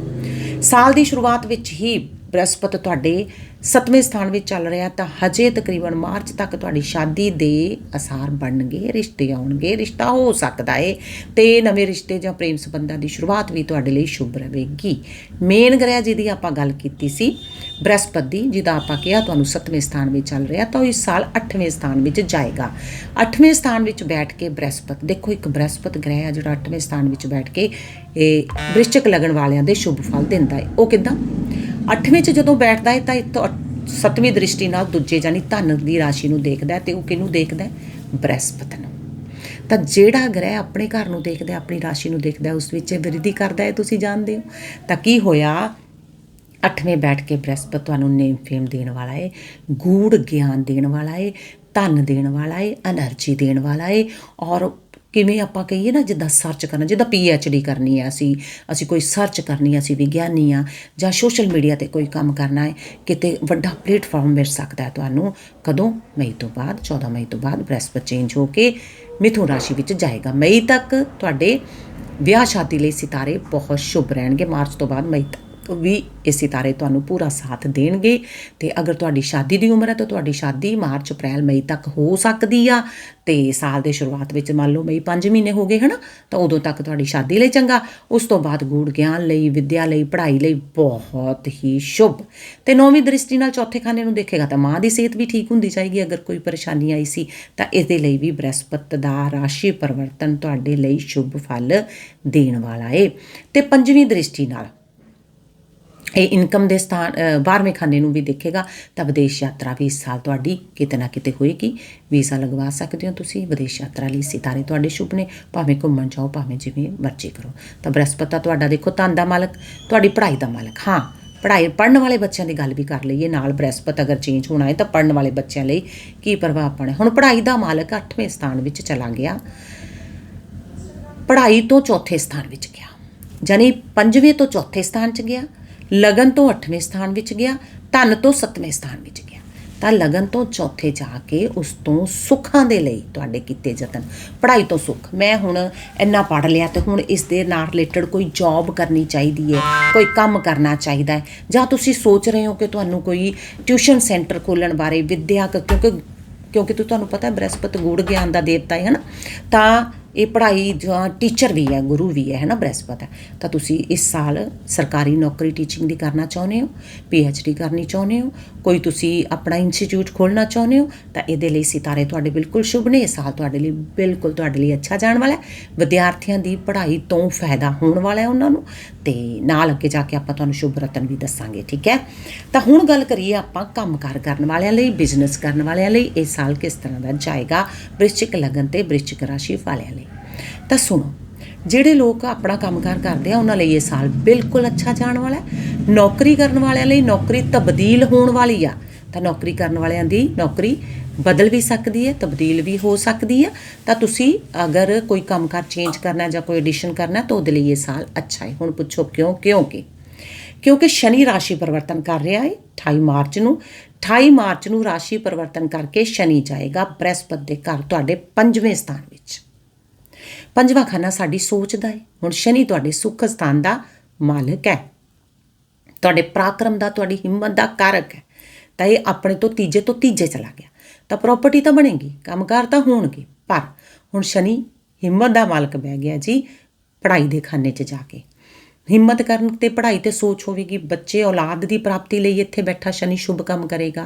ਸਾਲ ਦੀ ਸ਼ੁਰੂਆਤ ਵਿੱਚ ਹੀ ਬ੍ਰਹਸਪਤ ਤੁਹਾਡੇ 7ਵੇਂ ਸਥਾਨ ਵਿੱਚ ਚੱਲ ਰਿਹਾ ਤਾਂ ਹਜੇ ਤਕਰੀਬਨ ਮਾਰਚ ਤੱਕ ਤੁਹਾਡੀ ਸ਼ਾਦੀ ਦੇ ਅਸਾਰ ਬਣਨਗੇ, ਰਿਸ਼ਤੇ ਆਉਣਗੇ, ਰਿਸ਼ਤਾ ਹੋ ਸਕਦਾ ਏ। ਤੇ ਨਵੇਂ ਰਿਸ਼ਤੇ ਜਾਂ ਪ੍ਰੇਮ ਸੰਬੰਧਾਂ ਦੀ ਸ਼ੁਰੂਆਤ ਵੀ ਤੁਹਾਡੇ ਲਈ ਸ਼ੁਭ ਰਹੇਗੀ। ਮੇਨ ਗ੍ਰਹਿ ਜਿਹਦੀ ਆਪਾਂ ਗੱਲ ਕੀਤੀ ਸੀ, ਬ੍ਰਹਸਪਤ ਦੀ ਜਿਹਦਾ ਆਪਾਂ ਕਿਹਾ ਤੁਹਾਨੂੰ 7ਵੇਂ ਸਥਾਨ ਵਿੱਚ ਚੱਲ ਰਿਹਾ, ਤਾਂ ਉਹ ਇਸ ਸਾਲ 8ਵੇਂ ਸਥਾਨ ਵਿੱਚ ਜਾਏਗਾ। 8ਵੇਂ ਸਥਾਨ ਵਿੱਚ ਬੈਠ ਕੇ ਬ੍ਰਹਸਪਤ, ਦੇਖੋ ਇੱਕ ਬ੍ਰਹਸਪਤ ਗ੍ਰਹਿ ਆ ਜਿਹੜਾ 8ਵੇਂ ਸਥਾਨ ਵਿੱਚ ਬੈਠ ਕੇ ਇਹ ਵ੍ਰਿਸ਼ਚਕ ਲੱਗਣ ਵਾਲਿਆਂ ਦੇ ਸ਼ੁਭ ਫਲ ਦਿੰਦਾ ਹੈ ਉਹ ਕਿਦਾਂ? ਅੱਠਵੇਂ 'ਚ ਜਦੋਂ ਬੈਠਦਾ ਹੈ ਤਾਂ ਇਤੋਂ ਸੱਤਵੀਂ ਦ੍ਰਿਸ਼ਟੀ ਨਾਲ ਦੂਜੇ ਜਾਨੀ ਧਨ ਦੀ ਰਾਸ਼ੀ ਨੂੰ ਦੇਖਦਾ ਤੇ ਉਹ ਕਿਹਨੂੰ ਦੇਖਦਾ ਬ੍ਰਹਿਸਪਤ ਨੂੰ। ਤਾਂ ਜਿਹੜਾ ਗ੍ਰਹਿ ਆਪਣੇ ਘਰ ਨੂੰ ਦੇਖਦਾ ਆਪਣੀ ਰਾਸ਼ੀ ਨੂੰ ਦੇਖਦਾ ਉਸ ਵਿੱਚ ਵਿਰਧੀ ਕਰਦਾ ਹੈ, ਤੁਸੀਂ ਜਾਣਦੇ ਹੋ। ਤਾਂ ਕੀ ਹੋਇਆ? ਅੱਠਵੇਂ ਬੈਠ ਕੇ ਬ੍ਰਹਿਸਪਤ ਤੁਹਾਨੂੰ ਨੇਮ ਫੇਮ ਦੇਣ ਵਾਲਾ ਹੈ, ਗੂੜ ਗਿਆਨ ਦੇਣ ਵਾਲਾ ਹੈ, ਧਨ ਦੇਣ ਵਾਲਾ ਹੈ એનર્ਜੀ ਦੇਣ ਵਾਲਾ ਹੈ ਔਰ ਕਿਵੇਂ ਆਪਾਂ ਕਹੀਏ ਨਾ, ਜਿੱਦਾਂ ਸਰਚ ਕਰਨਾ, ਜਿੱਦਾਂ ਪੀ ਐਚ ਡੀ ਕਰਨੀ ਹੈ ਅਸੀਂ ਅਸੀਂ ਕੋਈ ਸਰਚ ਕਰਨੀ ਹੈ ਅਸੀਂ ਵਿਗਿਆਨੀ ਆ, ਜਾਂ ਸੋਸ਼ਲ ਮੀਡੀਆ ਤੇ ਕੋਈ ਕੰਮ ਕਰਨਾ ਹੈ, ਕਿਤੇ ਵੱਡਾ ਪਲੇਟਫਾਰਮ ਮਿਲ ਸਕਦਾ ਹੈ ਤੁਹਾਨੂੰ, ਕਦੋਂ? ਮਈ ਤੋਂ ਬਾਅਦ 14 ਮਈ ਤੋਂ ਬਾਅਦ ਬ੍ਰਹਸਪਤ ਚੇਂਜ ਹੋ ਕੇ ਮਿਥੁਨ ਰਾਸ਼ੀ ਵਿੱਚ ਜਾਏਗਾ। ਮਈ ਤੱਕ ਤੁਹਾਡੇ ਵਿਆਹ ਸ਼ਾਦੀ ਲਈ ਸਿਤਾਰੇ ਬਹੁਤ ਸ਼ੁਭ ਰਹਿਣਗੇ, ਮਾਰਚ ਤੋਂ ਬਾਅਦ ਮਈ ਤੱਕ। ਵੀ ਇਹ ਸਿਤਾਰੇ ਤੁਹਾਨੂੰ ਪੂਰਾ ਸਾਥ ਦੇਣਗੇ। ਤੇ ਅਗਰ ਤੁਹਾਡੀ ਸ਼ਾਦੀ ਦੀ ਉਮਰ ਹੈ ਤਾਂ ਤੁਹਾਡੀ ਸ਼ਾਦੀ ਮਾਰਚ, ਅਪ੍ਰੈਲ, ਮਈ ਤੱਕ ਹੋ ਸਕਦੀ ਆ। ਤੇ ਸਾਲ ਦੇ ਸ਼ੁਰੂਆਤ ਵਿੱਚ ਮੰਨ ਲਓ ਮਈ 5 ਮਹੀਨੇ ਹੋ ਗਏ, ਹਨਾ? ਤਾਂ ਉਦੋਂ ਤੱਕ ਤੁਹਾਡੀ ਸ਼ਾਦੀ ਲਈ ਚੰਗਾ। ਉਸ ਤੋਂ ਬਾਅਦ ਗੂੜ ਗਿਆਨ ਲਈ, ਵਿੱਦਿਆ ਲਈ, ਪੜ੍ਹਾਈ ਲਈ ਬਹੁਤ ਹੀ ਸ਼ੁਭ। ਤੇ ਨੌਵੀਂ ਦ੍ਰਿਸ਼ਟੀ ਨਾਲ ਚੌਥੇ ਖਾਨੇ ਨੂੰ ਦੇਖੇਗਾ ਤਾਂ ਮਾਂ ਦੀ ਸਿਹਤ ਵੀ ਠੀਕ ਹੁੰਦੀ ਜਾਏਗੀ। ਅਗਰ ਕੋਈ ਪਰੇਸ਼ਾਨੀ ਆਈ ਸੀ ਤਾਂ ਇਸ ਦੇ ਲਈ ਵੀ ਬ੍ਰਹਸਪਤ ਦਾ ਰਾਸ਼ੀ ਪਰਿਵਰਤਨ ਤੁਹਾਡੇ ਲਈ ਸ਼ੁਭ ਫਲ ਦੇਣ ਵਾਲਾ ਏ। ਤੇ ਪੰਜਵੀਂ ਦ੍ਰਿਸ਼ਟੀ ਨਾਲ ਇਹ ਇਨਕਮ ਦੇ ਸਥਾਨ ਅ, 12ਵੇਂ ਖਾਨੇ ਨੂੰ ਵੀ ਦੇਖੇਗਾ ਤਾਂ ਵਿਦੇਸ਼ ਯਾਤਰਾ ਵੀ ਇਸ ਸਾਲ ਤੁਹਾਡੀ ਕਿਤੇ ਨਾ ਕਿਤੇ ਹੋਏਗੀ। ਵੀਜ਼ਾ ਲਗਵਾ ਸਕਦੇ ਹੋ ਤੁਸੀਂ ਵਿਦੇਸ਼ ਯਾਤਰਾ ਲਈ ਸਿਤਾਰੇ ਤੁਹਾਡੇ ਸ਼ੁਭ ਨੇ ਭਾਵੇਂ ਘੁੰਮਣ ਜਾਓ ਭਾਵੇਂ ਜਿਵੇਂ ਮਰਜ਼ੀ ਕਰੋ। ਤਾਂ ਬ੍ਰਹਸਪਤ ਤਾਂ ਤੁਹਾਡਾ ਦੇਖੋ ਧਨ ਦਾ ਮਾਲਕ ਤੁਹਾਡੀ ਪੜ੍ਹਾਈ ਦਾ ਮਾਲਕ ਹਾਂ। ਪੜ੍ਹਾਈ ਪੜ੍ਹਨ ਵਾਲੇ ਬੱਚਿਆਂ ਦੀ ਗੱਲ ਵੀ ਕਰ ਲਈਏ ਨਾਲ ਬ੍ਰਹਸਪਤ ਅਗਰ ਚੇਂਜ ਹੋਣਾ ਹੈ ਤਾਂ ਪੜ੍ਹਨ ਵਾਲੇ ਬੱਚਿਆਂ ਲਈ ਕੀ ਪ੍ਰਭਾਵ ਪਾਣਾ ਹੁਣ ਪੜ੍ਹਾਈ ਦਾ ਮਾਲਕ 8ਵੇਂ ਸਥਾਨ ਵਿੱਚ ਚਲਾ ਗਿਆ। ਪੜ੍ਹਾਈ ਤੋਂ ਚੌਥੇ ਸਥਾਨ ਵਿੱਚ ਗਿਆ। ਜਾਨੀ ਪੰਜਵੇਂ ਤੋਂ ਚੌਥੇ ਸਥਾਨ 'ਚ ਗਿਆ। ਲਗਨ ਤੋਂ 8ਵੇਂ ਸਥਾਨ ਵਿੱਚ ਗਿਆ, ਧਨ ਤੋਂ 7ਵੇਂ ਸਥਾਨ ਵਿੱਚ ਗਿਆ। ਤਾਂ ਲਗਨ ਤੋਂ ਚੌਥੇ ਜਾ ਕੇ ਉਸ ਤੋਂ ਸੁੱਖਾਂ ਦੇ ਲਈ ਤੁਹਾਡੇ ਕੀਤੇ ਯਤਨ। ਪੜ੍ਹਾਈ ਤੋਂ ਸੁੱਖ। ਮੈਂ ਹੁਣ ਇੰਨਾ ਪੜ੍ਹ ਲਿਆ ਤੇ ਹੁਣ ਇਸ ਦੇ ਨਾਲ ਰਿਲੇਟਡ ਕੋਈ ਜੌਬ ਕਰਨੀ ਚਾਹੀਦੀ ਹੈ ਕੋਈ ਕੰਮ ਕਰਨਾ ਚਾਹੀਦਾ ਹੈ ਜਾਂ ਤੁਸੀਂ ਸੋਚ ਰਹੇ ਹੋ ਕਿ ਤੁਹਾਨੂੰ ਕੋਈ ਟਿਊਸ਼ਨ ਸੈਂਟਰ ਖੋਲਣ ਬਾਰੇ ਵਿਦਿਅਕ ਕਿਉਂਕਿ ਕਿਉਂਕਿ ਤੁ- ਤੁਹਾਨੂੰ ਪਤਾ ਹੈ ਬ੍ਰਹਸਪਤ ਗੂੜ ਗਿਆਨ ਦਾ ਦੇਵਤਾ ਹੈ ਨਾ ਤਾਂ ਇਹ ਪੜ੍ਹਾਈ ਜਾਂ ਟੀਚਰ ਵੀ ਹੈ, ਗੁਰੂ ਵੀ ਹੈ ਹੈ ਨਾ ਬ੍ਰਹਿਸਪਤ। ਹੈ ਤਾਂ ਤੁਸੀਂ ਇਸ ਸਾਲ ਸਰਕਾਰੀ ਨੌਕਰੀ ਟੀਚਿੰਗ ਦੀ ਕਰਨਾ ਚਾਹੁੰਦੇ ਹੋ ਡੀ ਕਰਨੀ ਚਾਹੁੰਦੇ ਹੋ, ਕੋਈ ਤੁਸੀਂ ਆਪਣਾ ਇੰਸਟੀਚਿਊਟ ਖੋਲਣਾ ਚਾਹੁੰਦੇ ਹੋ, ਤਾਂ ਇਹਦੇ ਲਈ ਸਿਤਾਰੇ ਤੁਹਾਡੇ ਬਿਲਕੁਲ ਸ਼ੁਭ ਨੇ ਇਹ ਸਾਲ ਤੁਹਾਡੇ ਲਈ ਬਿਲਕੁਲ ਤੁਹਾਡੇ ਲਈ ਅੱਛਾ ਜਾਣ ਵਾਲਾ ਹੈ। ਵਿਦਿਆਰਥੀਆਂ ਦੀ ਪੜ੍ਹਾਈ ਤੋਂ ਫਾਇਦਾ ਹੋਣ ਵਾਲਾ ਹੈ ਉਹਨਾਂ ਨੂੰ, ਤੇ ਨਾਲ ਅੱਗੇ ਜਾ ਕੇ ਆਪਾਂ ਤੁਹਾਨੂੰ ਸ਼ੁਭ ਰਤਨ ਵੀ ਦੱਸਾਂਗੇ, ਠੀਕ ਹੈ? ਤਾਂ ਹੁਣ ਗੱਲ ਕਰੀਏ ਆਪਾਂ ਕੰਮਕਾਰ ਕਰਨ ਵਾਲਿਆਂ ਲਈ ਬਿਜ਼ਨਸ ਕਰਨ ਵਾਲਿਆਂ ਲਈ, ਇਹ ਸਾਲ ਕਿਸ ਤਰ੍ਹਾਂ ਦਾ ਜਾਏਗਾ, ਬ੍ਰਿਸ਼ਚਿਕ ਲਗਨ ਤੇ ਬ੍ਰਿਸ਼ਚਿਕ ਰਾਸ਼ੀ ਵਾਲਿਆਂ ਲਈ। ਤਾਂ ਸੁਣੋ, ਜਿਹੜੇ ਲੋਕ ਆਪਣਾ ਕੰਮਕਾਰ ਕਰਦੇ ਆ, ਉਹਨਾਂ ਲਈ ਇਹ ਸਾਲ ਬਿਲਕੁਲ ਅੱਛਾ ਜਾਣ ਵਾਲਾ ਹੈ। ਨੌਕਰੀ ਕਰਨ ਵਾਲਿਆਂ ਲਈ ਨੌਕਰੀ ਤਬਦੀਲ ਹੋਣ ਵਾਲੀ ਆ। ਤਾਂ ਨੌਕਰੀ ਕਰਨ ਵਾਲਿਆਂ ਦੀ ਨੌਕਰੀ ਬਦਲ ਵੀ ਸਕਦੀ ਹੈ, ਤਬਦੀਲ ਵੀ ਹੋ ਸਕਦੀ ਹੈ ਤਾਂ ਤੁਸੀਂ ਅਗਰ ਕੋਈ ਕੰਮਕਾਰ ਚੇਂਜ ਕਰਨਾ ਜਾਂ ਕੋਈ ਐਡੀਸ਼ਨ ਕਰਨਾ ਤਾਂ ਉਹਦੇ ਲਈ ਇਹ ਸਾਲ ਅੱਛਾ ਹੈ। ਹੁਣ ਪੁੱਛੋ ਕਿਉਂ, ਕਿਉਂਕਿ ਕਿਉਂਕਿ ਸ਼ਨੀ ਰਾਸ਼ੀ ਪਰਿਵਰਤਨ ਕਰ ਰਿਹਾ ਹੈ 28 ਮਾਰਚ ਨੂੰ। 28 ਮਾਰਚ ਨੂੰ ਰਾਸ਼ੀ ਪਰਿਵਰਤਨ ਕਰਕੇ ਸ਼ਨੀ ਜਾਏਗਾ ਬ੍ਰਹਿਸਪਤ ਦੇ ਘਰ, ਤੁਹਾਡੇ ਪੰਜਵੇਂ ਸਥਾਨ ਵਿੱਚ। ਪੰਜਵਾਂ ਖਾਨਾ ਸਾਡੀ ਸੋਚ ਦਾ ਹੈ ਹੁਣ ਸ਼ਨੀ ਤੁਹਾਡੇ ਸੁੱਖ ਸਥਾਨ ਦਾ ਮਾਲਕ ਹੈ। ਤੁਹਾਡੇ ਪਰਾਕਰਮ ਦਾ, ਤੁਹਾਡੀ ਹਿੰਮਤ ਦਾ ਕਾਰਕ ਹੈ। ਤਾਂ ਇਹ ਆਪਣੇ ਤੋਂ ਤੀਜੇ ਤੋਂ ਤੀਜੇ ਚਲਾ ਗਿਆ। ਤਾਂ ਪ੍ਰਾਪਰਟੀ ਤਾਂ ਬਣੇਗੀ, ਕੰਮਕਾਰ ਤਾਂ ਹੋਣਗੇ, ਪਰ ਹੁਣ ਸ਼ਨੀ ਹਿੰਮਤ ਦਾ ਮਾਲਕ ਬਹਿ ਗਿਆ ਜੀ, ਪੜ੍ਹਾਈ ਦੇ ਖਾਨੇ 'ਚ ਜਾ ਕੇ। ਹਿੰਮਤ ਕਰਨ ਤੇ ਪੜ੍ਹਾਈ ਤੇ ਸੋਚ ਹੋਵੇਗੀ, ਬੱਚੇ ਔਲਾਦ ਦੀ ਪ੍ਰਾਪਤੀ ਲਈ ਇੱਥੇ ਬੈਠਾ ਸ਼ਨੀ ਸ਼ੁਭ ਕੰਮ ਕਰੇਗਾ।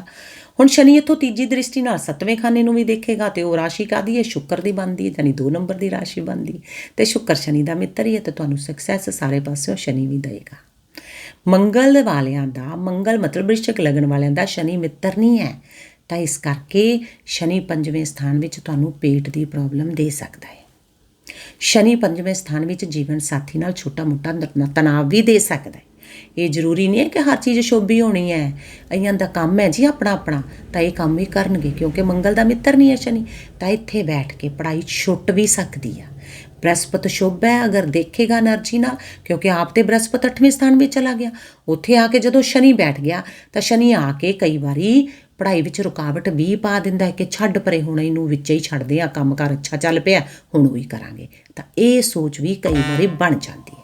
ਹੁਣ ਸ਼ਨੀ ਇੱਥੋਂ ਤੀਜੀ ਦ੍ਰਿਸ਼ਟੀ ਨਾਲ ਸੱਤਵੇਂ ਖਾਨੇ ਨੂੰ ਵੀ ਦੇਖੇਗਾ ਤੇ ਉਹ ਰਾਸ਼ੀ ਕਾਦੀ ਹੈ? ਸ਼ੁੱਕਰ ਦੀ ਬਣਦੀ ਹੈ, ਯਾਨੀ 2 ਨੰਬਰ ਦੀ ਰਾਸ਼ੀ ਬਣਦੀ। ਤੇ ਸ਼ੁੱਕਰ ਸ਼ਨੀ ਦਾ ਮਿੱਤਰ ਹੀ ਹੈ ਤੇ ਤੁਹਾਨੂੰ ਸਕਸੈਸ ਸਾਰੇ ਪਾਸਿਓਂ ਸ਼ਨੀ ਵੀ ਦੇਗਾ ਮੰਗਲ ਵਾਲਿਆਂ ਦਾ, ਮੰਗਲ ਮਤਲਬ ਬ੍ਰਿਸ਼ਚਕ ਲੱਗਣ ਵਾਲਿਆਂ ਦਾ ਸ਼ਨੀ ਮਿੱਤਰ ਨਹੀਂ ਹੈ। ਤਾਂ ਇਸ ਕਰਕੇ ਸ਼ਨੀ ਪੰਜਵੇਂ ਸਥਾਨ ਵਿੱਚ ਤੁਹਾਨੂੰ ਪੇਟ ਦੀ ਪ੍ਰੋਬਲਮ ਦੇ ਸਕਦਾ ਹੈ। ਸ਼ਨੀ ਪੰਜਵੇਂ ਸਥਾਨ ਵਿੱਚ ਜੀਵਨ ਸਾਥੀ ਨਾਲ ਛੋਟਾ-ਮੋਟਾ ਤਣਾਅ ਵੀ ਦੇ ਸਕਦਾ ਹੈ। ਇਹ ਜ਼ਰੂਰੀ ਨਹੀਂ ਹੈ ਕਿ ਹਰ ਚੀਜ਼ ਸ਼ੋਭੀ ਹੋਣੀ ਹੈ। ਅਈਆਂ ਦਾ ਕੰਮ ਹੈ ਜੀ ਆਪਣਾ ਆਪਣਾ ਤਾਂ ਇਹ ਕੰਮ ਹੀ ਕਰਨਗੇ, ਕਿਉਂਕਿ ਮੰਗਲ ਦਾ ਮਿੱਤਰ ਨਹੀਂ ਹੈ ਸ਼ਨੀ, ਤਾਂ ਇੱਥੇ ਬੈਠ ਕੇ ਪੜਾਈ ਛੁੱਟ ਵੀ ਸਕਦੀ ਆ। ਬ੍ਰਹਸਪਤ ਸ਼ੁਭ ਹੈ ਅਗਰ ਦੇਖੇਗਾ એનર્ਜੀ ਨਾਲ, ਕਿਉਂਕਿ ਆਪ ਤੇ ਬ੍ਰਹਸਪਤ 8ਵੇਂ ਸਥਾਨ ਵਿੱਚ ਚਲਾ ਗਿਆ। ਉੱਥੇ ਆ ਕੇ ਜਦੋਂ ਸ਼ਨੀ ਬੈਠ ਗਿਆ, ਤਾਂ ਸ਼ਨੀ ਆ ਕੇ ਕਈ ਵਾਰੀ ਪੜ੍ਹਾਈ ਵਿੱਚ ਰੁਕਾਵਟ ਵੀ ਪਾ ਦਿੰਦਾ ਹੈ ਕਿ ਛੱਡ ਪਰੇ ਹੁਣ ਇਹਨੂੰ ਵਿੱਚ ਹੀ ਛੱਡਦੇ ਆ ਕੰਮਕਾਰ ਅੱਛਾ ਚੱਲ ਪਿਆ, ਹੁਣ ਉਹੀ ਕਰਾਂਗੇ। ਤਾਂ ਇਹ ਸੋਚ ਵੀ ਕਈ ਵਾਰੀ ਬਣ ਜਾਂਦੀ ਹੈ।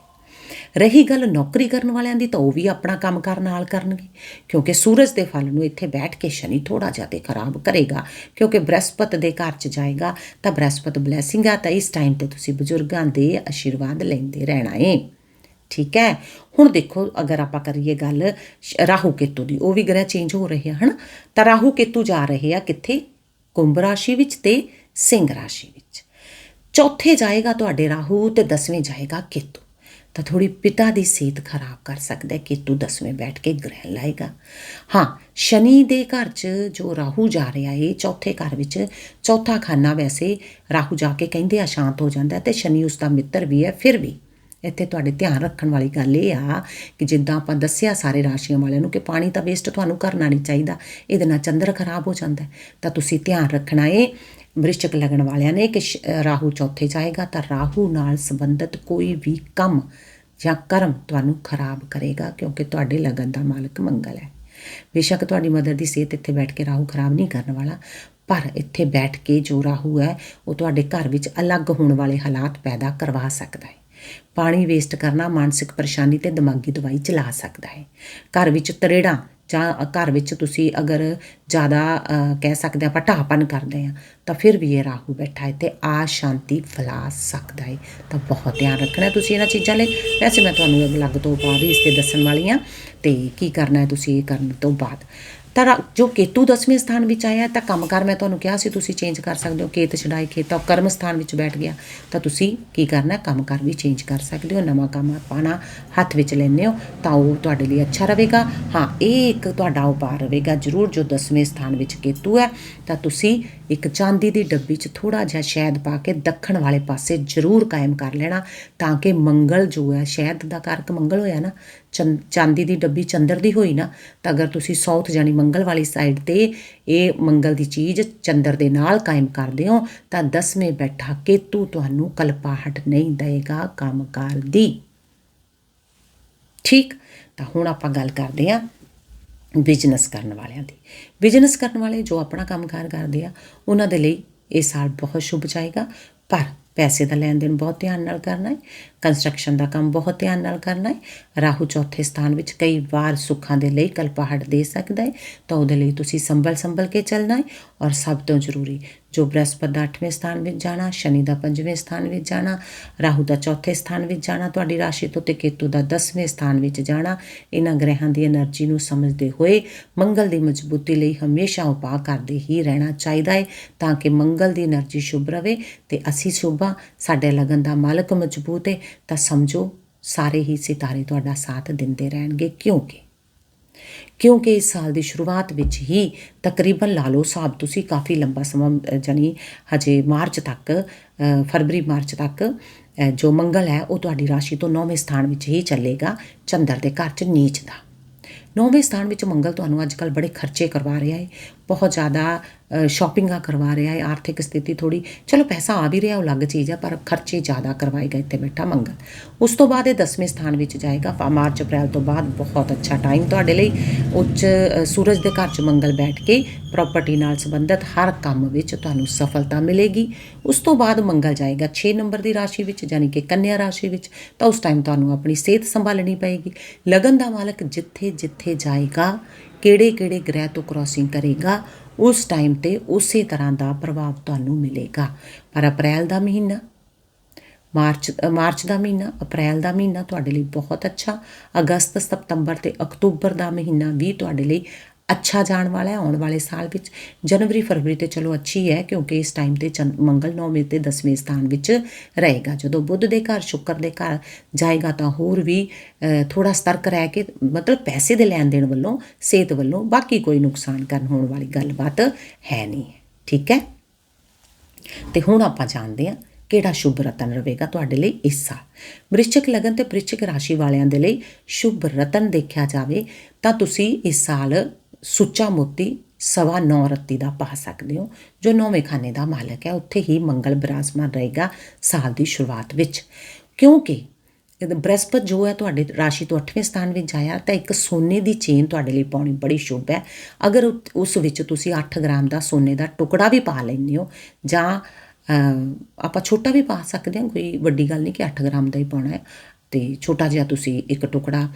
ਰਹੀ ਗੱਲ ਨੌਕਰੀ ਕਰਨ ਵਾਲਿਆਂ ਦੀ ਤਾਂ ਉਹ ਵੀ ਆਪਣਾ ਕੰਮ ਕੰਮਕਾਰ ਨਾਲ ਕਰਨਗੇ, ਕਿਉਂਕਿ ਸੂਰਜ ਦੇ ਫਲ ਨੂੰ ਇੱਥੇ ਬੈਠ ਕੇ ਸ਼ਨੀ ਥੋੜਾ ਜਿਹਾ ਤੇ ਖਰਾਬ ਕਰੇਗਾ, ਕਿਉਂਕਿ ਬ੍ਰਹਸਪਤ ਦੇ ਘਰ 'ਚ ਜਾਏਗਾ, ਤਾਂ ਬ੍ਰਹਸਪਤ ਬਲੇਸਿੰਗ ਆ, ਤਾਂ ਇਸ ਟਾਈਮ ਤੇ ਤੁਸੀਂ ਬਜ਼ੁਰਗਾਂ ਦੇ ਆਸ਼ੀਰਵਾਦ ਲੈਂਦੇ ਰਹਿਣਾ ਏ। ਠੀਕ ਹੈ? ਹੁਣ ਦੇਖੋ, ਅਗਰ ਆਪਾਂ ਕਰੀਏ ਗੱਲ ਰਾਹੂ ਕੇਤੂ ਦੀ, ਉਹ ਵੀ ਗ੍ਰਹਿ ਚੇਂਜ ਹੋ ਰਹੇ ਆ, ਹਨਾ? ਤਾਂ ਰਾਹੂ ਕੇਤੂ ਜਾ ਰਹੇ ਆ ਕਿੱਥੇ? ਕੁੰਭ ਰਾਸ਼ੀ ਵਿੱਚ ਤੇ ਸਿੰਘ ਰਾਸ਼ੀ ਵਿੱਚ। ਚੌਥੇ ਜਾਏਗਾ ਤੁਹਾਡੇ ਰਾਹੂ ਤੇ ਦਸਵੇਂ ਜਾਏਗਾ ਕੇਤੂ। ਤਾਂ ਥੋੜੀ ਪਿਤਾ ਦੀ ਸਿਹਤ ਖਰਾਬ ਕਰ ਸਕਦਾ ਹੈ, ਕੇਤੂ ਦਸਵੇਂ ਬੈਠ ਕੇ ਗ੍ਰਹਿ ਲਾਏਗਾ। ਹਾਂ, ਸ਼ਨੀ ਦੇ ਘਰ 'ਚ ਜੋ ਰਾਹੂ ਜਾ ਰਿਹਾ ਏ, ਚੌਥੇ ਘਰ ਵਿੱਚ ਚੌਥਾ ਖਾਨਾ ਵੈਸੇ ਰਾਹੂ ਜਾ ਕੇ ਕਹਿੰਦੇ ਆ, ਸ਼ਾਂਤ ਹੋ ਜਾਂਦਾ ਤੇ ਸ਼ਨੀ ਉਸ ਦਾ ਮਿੱਤਰ ਵੀ ਹੈ, ਫਿਰ ਵੀ ਇੱਥੇ ਤੁਹਾਡੇ ਧਿਆਨ ਰੱਖਣ ਵਾਲੀ ਗੱਲ ਇਹ ਆ ਕਿ ਜਿੱਦਾਂ ਆਪਾਂ ਦੱਸਿਆ ਸਾਰੇ ਰਾਸ਼ੀਆਂ ਵਾਲਿਆਂ ਨੂੰ ਕਿ ਪਾਣੀ ਤਾਂ ਵੇਸਟ ਤੁਹਾਨੂੰ ਕਰਨਾ ਨਹੀਂ ਚਾਹੀਦਾ, ਇਹਦੇ ਨਾਲ ਚੰਦਰ ਖਰਾਬ ਹੋ ਜਾਂਦਾ ਤਾਂ ਤੁਸੀਂ ਧਿਆਨ ਰੱਖਣਾ ਏ ਵ੍ਰਿਸ਼ਚਕ ਲੱਗਣ ਵਾਲਿਆਂ ਨੇ ਕਿ ਰਾਹੂ ਚੌਥੇ ਜਾਏਗਾ ਤਾਂ ਰਾਹੂ ਨਾਲ ਸੰਬੰਧਿਤ ਕੋਈ ਵੀ ਕੰਮ ਜਾਂ ਕਰਮ ਤੁਹਾਨੂੰ ਖਰਾਬ ਕਰੇਗਾ ਕਿਉਂਕਿ ਤੁਹਾਡੇ ਲਗਨ ਦਾ ਮਾਲਕ ਮੰਗਲ ਹੈ। ਬੇਸ਼ੱਕ ਤੁਹਾਡੀ ਮਦਰ ਦੀ ਸਿਹਤ ਇੱਥੇ ਬੈਠ ਕੇ ਰਾਹੂ ਖਰਾਬ ਨਹੀਂ ਕਰਨ ਵਾਲਾ, ਪਰ ਇੱਥੇ ਬੈਠ ਕੇ ਜੋ ਰਾਹੂ ਹੈ, ਉਹ ਤੁਹਾਡੇ ਘਰ ਵਿੱਚ ਅਲੱਗ ਹੋਣ ਵਾਲੇ ਹਾਲਾਤ ਪੈਦਾ ਕਰਵਾ ਸਕਦਾ ਹੈ। ਪਾਣੀ ਵੇਸਟ ਕਰਨਾ ਮਾਨਸਿਕ ਪਰੇਸ਼ਾਨੀ ਤੇ ਦਿਮਾਗੀ ਦਵਾਈ ਚਲਾ ਸਕਦਾ ਹੈ। ਘਰ ਵਿੱਚ ਤਰੇੜਾਂ ਜਾਂ ਘਰ ਵਿੱਚ ਤੁਸੀਂ ਅਗਰ ਜ਼ਿਆਦਾ ਕਹਿ ਸਕਦੇ ਆਪਾਂ ਢਾਪਨ ਕਰਦੇ ਆ ਤਾਂ ਫਿਰ ਵੀ ਇਹ ਰਾਹੂ ਬੈਠਾ ਹੈ ਤੇ ਆ ਸ਼ਾਂਤੀ ਫਲਾ ਸਕਦਾ ਹੈ। ਤਾਂ ਬਹੁਤ ਧਿਆਨ ਰੱਖਣਾ ਤੁਸੀਂ ਇਹਨਾਂ ਚੀਜ਼ਾਂ ਲਈ। ਵੈਸੇ ਮੈਂ ਤੁਹਾਨੂੰ ਅਲੱਗ ਤੋਂ ਬਾਅਦ ਹੀ ਇਸ ਤੇ ਦੱਸਣ ਵਾਲੀ ਆ ਤੇ ਕੀ ਕਰਨਾ ਹੈ ਤੁਸੀਂ ਇਹ ਕਰਨ ਤੋਂ ਬਾਅਦ। ਤਾਂ ਜੋ ਕੇਤੂ ਦਸਵੇਂ ਸਥਾਨ ਵਿੱਚ ਆਇਆ ਤਾਂ ਕੰਮਕਾਰ ਮੈਂ ਤੁਹਾਨੂੰ ਕਿਹਾ ਸੀ ਤੁਸੀਂ ਚੇਂਜ ਕਰ ਸਕਦੇ ਹੋ ਕੇਤ ਛਡਾਈ, ਖੇਤਾ ਕਰਮ ਸਥਾਨ ਵਿੱਚ ਬੈਠ ਗਿਆ। ਤਾਂ ਤੁਸੀਂ ਕੀ ਕਰਨਾ ਕੰਮਕਾਰ ਵੀ ਚੇਂਜ ਕਰ ਸਕਦੇ ਹੋ, ਨਵਾਂ ਕੰਮ ਪਾਣਾ ਹੱਥ ਵਿੱਚ ਲੈਣੇ ਹੋ, ਤਾਂ ਉਹ ਤੁਹਾਡੇ ਲਈ ਅੱਛਾ ਰਹੇਗਾ। ਹਾਂ, ਇਹ ਇੱਕ ਤੁਹਾਡਾ ਉਪਾਅ ਰਹੇਗਾ ਜ਼ਰੂਰ ਜੋ ਦਸਵੇਂ ਸਥਾਨ ਵਿੱਚ ਕੇਤੂ ਹੈ। ਤਾਂ ਤੁਸੀਂ ਇੱਕ ਚਾਂਦੀ ਦੀ ਡੱਬੀ 'ਚ ਥੋੜਾ ਜਿਹਾ ਸ਼ਹਿਦ ਪਾ ਕੇ ਦੱਖਣ ਵਾਲੇ ਪਾਸੇ ਜ਼ਰੂਰ ਕਾਇਮ ਕਰ ਲੈਣਾ, ਤਾਂ ਕਿ ਮੰਗਲ ਜੋ ਹੈ, ਸ਼ਹਿਦ ਦਾ ਕਾਰਕ ਮੰਗਲ ਹੋਇਆ ਨਾ ਚਾਂਦੀ ਦੀ ਡੱਬੀ ਚੰਦਰ ਦੀ ਹੋਈ ਨਾ, ਤਾਂ ਅਗਰ ਤੁਸੀਂ ਸਾਊਥ ਜਾਨੀ ਮੰਗਲ ਵਾਲੀ ਸਾਈਡ ਤੇ ਇਹ ਮੰਗਲ ਦੀ ਚੀਜ਼ ਚੰਦਰ ਦੇ ਨਾਲ ਕਾਇਮ ਕਰਦੇ ਹੋ, ਤਾਂ ਦਸਵੇਂ ਬੈਠਾ ਕੇਤੂ ਤੁਹਾਨੂੰ ਕਲਪਾਹਟ ਨਹੀਂ ਦੇਗਾ ਕੰਮਕਾਰ ਦੀ। ਠੀਕ? ਤਾਂ ਹੁਣ ਆਪਾਂ ਗੱਲ ਕਰਦੇ ਆਂ ਬਿਜ਼ਨਸ ਕਰਨ ਵਾਲਿਆਂ ਦੀ। ਬਿਜ਼ਨਸ ਕਰਨ ਵਾਲੇ ਜੋ ਆਪਣਾ ਕੰਮਕਾਰ ਕਰਦੇ ਆ, ਉਹਨਾਂ ਦੇ ਲਈ ਇਹ ਸਾਲ ਬਹੁਤ ਸ਼ੁਭ ਜਾਏਗਾ, ਪਰ ਪੈਸੇ ਦਾ ਲੈਣ ਦੇਣ ਬਹੁਤ ਧਿਆਨ ਨਾਲ ਕਰਨਾ ਹੈ। ਕੰਸਟਰਕਸ਼ਨ ਦਾ ਕੰਮ ਬਹੁਤ ਧਿਆਨ ਨਾਲ ਕਰਨਾ ਹੈ। ਰਾਹੂ ਚੌਥੇ ਸਥਾਨ ਵਿੱਚ ਕਈ ਵਾਰ ਸੁੱਖਾਂ ਦੇ ਲਈ ਕਲਪਾਹਟ ਦੇ ਸਕਦਾ ਹੈ। ਤਾਂ ਉਹਦੇ ਲਈ ਤੁਸੀਂ ਸੰਭਲ ਸੰਭਲ ਕੇ ਚੱਲਣਾ ਹੈ ਔਰ ਸਭ ਤੋਂ ਜ਼ਰੂਰੀ, ਜੋ ਬ੍ਰਹਸਪਤ ਦਾ 8ਵੇਂ ਸਥਾਨ ਵਿੱਚ ਜਾਣਾ, ਸ਼ਨੀ ਦਾ 5ਵੇਂ ਸਥਾਨ ਵਿੱਚ ਜਾਣਾ, ਰਾਹੂ ਦਾ ਚੌਥੇ ਸਥਾਨ ਵਿੱਚ ਜਾਣਾ, ਤੁਹਾਡੀ ਰਾਸ਼ੀ ਤੋਂ ਤੇ ਕੇਤੂ ਦਾ 10ਵੇਂ ਸਥਾਨ ਵਿੱਚ ਜਾਣਾ, ਇਹਨਾਂ ਗ੍ਰਹਿਾਂ ਦੀ એનર્ਜੀ ਨੂੰ ਸਮਝਦੇ ਹੋਏ ਮੰਗਲ ਦੀ ਮਜ਼ਬੂਤੀ ਲਈ ਹਮੇਸ਼ਾ ਉਪਾਅ ਕਰਦੇ ਹੀ ਰਹਿਣਾ ਚਾਹੀਦਾ ਹੈ ਤਾਂ ਕਿ ਮੰਗਲ ਦੀ એનર્ਜੀ ਸ਼ੁਭ ਰਹੇ ਤੇ ਅਸੀਂ ਸ਼ੁਭਾ, ਸਾਡੇ ਲਗਨ ਦਾ ਮਾਲਕ ਮਜ਼ਬੂਤ ਹੈ। ਤਾਂ ਸਮਝੋ ਸਾਰੇ ਹੀ ਸਿਤਾਰੇ ਤੁਹਾਡਾ ਸਾਥ ਦਿੰਦੇ ਰਹਿਣਗੇ। ਕਿਉਂਕਿ ਕਿਉਂਕਿ ਇਸ ਸਾਲ ਦੀ ਸ਼ੁਰੂਆਤ ਵਿੱਚ ਹੀ ਤਕਰੀਬਨ ਲਾ ਲਓ ਹਿਸਾਬ ਤੁਸੀਂ ਕਾਫੀ ਲੰਬਾ ਸਮਾਂ ਅ, ਜਾਣੀ ਹਜੇ ਮਾਰਚ ਤੱਕ ਫਰਵਰੀ ਮਾਰਚ ਤੱਕ ਜੋ ਮੰਗਲ ਹੈ ਉਹ ਤੁਹਾਡੀ ਰਾਸ਼ੀ ਤੋਂ 9ਵੇਂ ਸਥਾਨ ਵਿੱਚ ਹੀ ਚੱਲੇਗਾ ਚੰਦਰ ਦੇ ਘਰ 'ਚ ਨੀਚ ਦਾ। ਨੌਵੇਂ ਸਥਾਨ ਵਿੱਚ ਮੰਗਲ ਤੁਹਾਨੂੰ ਅੱਜ ਕੱਲ ਬੜੇ ਖਰਚੇ ਕਰਵਾ ਰਿਹਾ ਹੈ। ਬਹੁਤ ਜ਼ਿਆਦਾ ਸ਼ਾਪਿੰਗਾਂ ਕਰਵਾ ਰਿਹਾ ਹੈ ਆਰਥਿਕ ਸਥਿਤੀ ਥੋੜੀ ਚਲੋ ਪੈਸਾ ਆ ਵੀ ਰਿਹਾ ਉਹ ਅਲੱਗ ਚੀਜ਼ ਹੈ ਪਰ ਖਰਚੇ ਜ਼ਿਆਦਾ ਕਰਵਾਏਗਾ ਇੱਥੇ ਬੈਠਾ ਮੰਗਲ ਉਸ ਤੋਂ ਬਾਅਦ ਇਹ 10ਵੇਂ ਸਥਾਨ ਵਿੱਚ ਜਾਏਗਾ ਮਾਰਚ ਅਪ੍ਰੈਲ ਤੋਂ ਬਾਅਦ ਬਹੁਤ ਅੱਛਾ ਟਾਈਮ ਤੁਹਾਡੇ ਲਈ। ਉੱਚ ਅ, ਸੂਰਜ ਦੇ ਘਰ 'ਚ ਮੰਗਲ ਬੈਠ ਕੇ ਪ੍ਰਾਪਰਟੀ ਨਾਲ ਸੰਬੰਧਿਤ ਹਰ ਕੰਮ ਵਿੱਚ ਤੁਹਾਨੂੰ ਸਫਲਤਾ ਮਿਲੇਗੀ। ਉਸ ਤੋਂ ਬਾਅਦ ਮੰਗਲ ਜਾਏਗਾ 6 ਨੰਬਰ ਦੀ ਰਾਸ਼ੀ ਵਿੱਚ ਯਾਨੀ ਕਿ ਕੰਨਿਆ ਰਾਸ਼ੀ ਵਿੱਚ ਤਾਂ ਉਸ ਟਾਈਮ ਤੁਹਾਨੂੰ ਆਪਣੀ ਸਿਹਤ ਸੰਭਾਲਣੀ ਪਏਗੀ। ਲਗਨ ਦਾ ਮਾਲਕ ਜਿੱਥੇ ਜਿੱਥੇ ਜਾਏਗਾ ਕਿਹੜੇ ਕਿਹੜੇ ਗ੍ਰਹਿ ਤੋਂ ਕ੍ਰਾਸਿੰਗ ਕਰੇਗਾ ਉਸ ਟਾਈਮ ਤੇ ਉਸੇ ਤਰ੍ਹਾਂ ਦਾ ਪ੍ਰਭਾਵ ਤੁਹਾਨੂੰ ਮਿਲੇਗਾ। ਪਰ ਅਪ੍ਰੈਲ ਦਾ ਮਹੀਨਾ, ਮਾਰਚ ਮਾਰਚ ਦਾ ਮਹੀਨਾ, ਅਪ੍ਰੈਲ ਦਾ ਮਹੀਨਾ ਤੁਹਾਡੇ ਲਈ ਬਹੁਤ ਅੱਛਾ, ਅਗਸਤ, ਸਤੰਬਰ ਤੇ ਅਕਤੂਬਰ ਦਾ ਮਹੀਨਾ ਵੀ ਤੁਹਾਡੇ ਲਈ ਅੱਛਾ ਜਾਣ ਵਾਲਾ ਹੈ ਆਉਣ ਵਾਲੇ ਸਾਲ ਵਿੱਚ ਜਨਵਰੀ ਫਰਵਰੀ ਤੇ ਚਲੋ ਅੱਛੀ ਹੈ ਕਿਉਂਕਿ ਇਸ ਟਾਈਮ ਤੇ ਚੰਦ- ਮੰਗਲ ਨੌਵੇਂ ਤੇ 10ਵੇਂ ਸਥਾਨ ਵਿੱਚ ਰਹੇਗਾ। ਜਦੋਂ ਬੁੱਧ ਦੇ ਘਰ ਸ਼ੁੱਕਰ ਦੇ ਘਰ ਜਾਏਗਾ ਤਾਂ ਹੋਰ ਵੀ ਅ, ਥੋੜਾ ਸਤਰਕ ਰਹਿ ਕੇ ਮਤਲਬ ਪੈਸੇ ਦੇ ਲੈਣ ਦੇਣ ਵੱਲੋਂ ਸਿਹਤ ਵੱਲੋਂ ਬਾਕੀ ਕੋਈ ਨੁਕਸਾਨ ਕਰਨ ਹੋਣ ਵਾਲੀ ਗੱਲਬਾਤ ਹੈ ਨਹੀਂ। ਠੀਕ ਹੈ? ਤੇ ਹੁਣ ਆਪਾਂ ਜਾਣਦੇ ਹਾਂ ਕਿਹੜਾ ਸ਼ੁਭ ਰਤਨ ਰਹੇਗਾ ਤੁਹਾਡੇ ਲਈ ਇਸ ਸਾਲ ਵ੍ਰਿਸ਼ਚਿਕ ਲਗਨ ਤੇ ਵ੍ਰਿਸ਼ਚਿਕ ਰਾਸ਼ੀ ਵਾਲਿਆਂ ਦੇ ਲਈ ਸ਼ੁਭ ਰਤਨ ਦੇਖਿਆ ਜਾਵੇ ਤਾਂ ਤੁਸੀਂ ਇਸ ਸਾਲ ਸੁੱਚਾ ਮੋਤੀ ਸਵਾ ਨੌ ਰੱਤੀ ਦਾ ਪਾ ਸਕਦੇ ਹੋ, ਜੋ ਨੌਵੇਂ ਖਾਨੇ ਦਾ ਮਾਲਕ ਹੈ, ਉੱਥੇ ਹੀ ਮੰਗਲ ਬਿਰਾਜਮਾਨ ਰਹੇਗਾ ਸਾਲ ਦੀ ਸ਼ੁਰੂਆਤ ਵਿੱਚ। ਕਿਉਂਕਿ ਜਦ ਬ੍ਰਹਸਪਤ ਜੋ ਹੈ, ਤੁਹਾਡੇ ਰਾਸ਼ੀ ਤੋਂ 8ਵੇਂ ਸਥਾਨ ਵਿੱਚ ਆਇਆ ਤਾਂ ਇੱਕ ਸੋਨੇ ਦੀ ਚੇਨ ਤੁਹਾਡੇ ਲਈ ਪਾਉਣੀ ਬੜੀ ਸ਼ੁਭ ਹੈ। ਅਗਰ ਉਸ ਵਿੱਚ ਤੁਸੀਂ 8 ਗ੍ਰਾਮ ਦਾ ਸੋਨੇ ਦਾ ਟੁਕੜਾ ਵੀ ਪਾ ਲੈਂਦੇ ਹੋ, ਜਾਂ ਆਪਾਂ ਛੋਟਾ ਵੀ ਪਾ ਸਕਦੇ ਹਾਂ, ਕੋਈ ਵੱਡੀ ਗੱਲ ਨਹੀਂ ਕਿ 8 ਗ੍ਰਾਮ ਦਾ ਹੀ ਪਾਉਣਾ ਹੈ। ਤੇ ਛੋਟਾ ਜਿਹਾ ਤੁਸੀਂ ਇੱਕ ਟੁਕੜਾ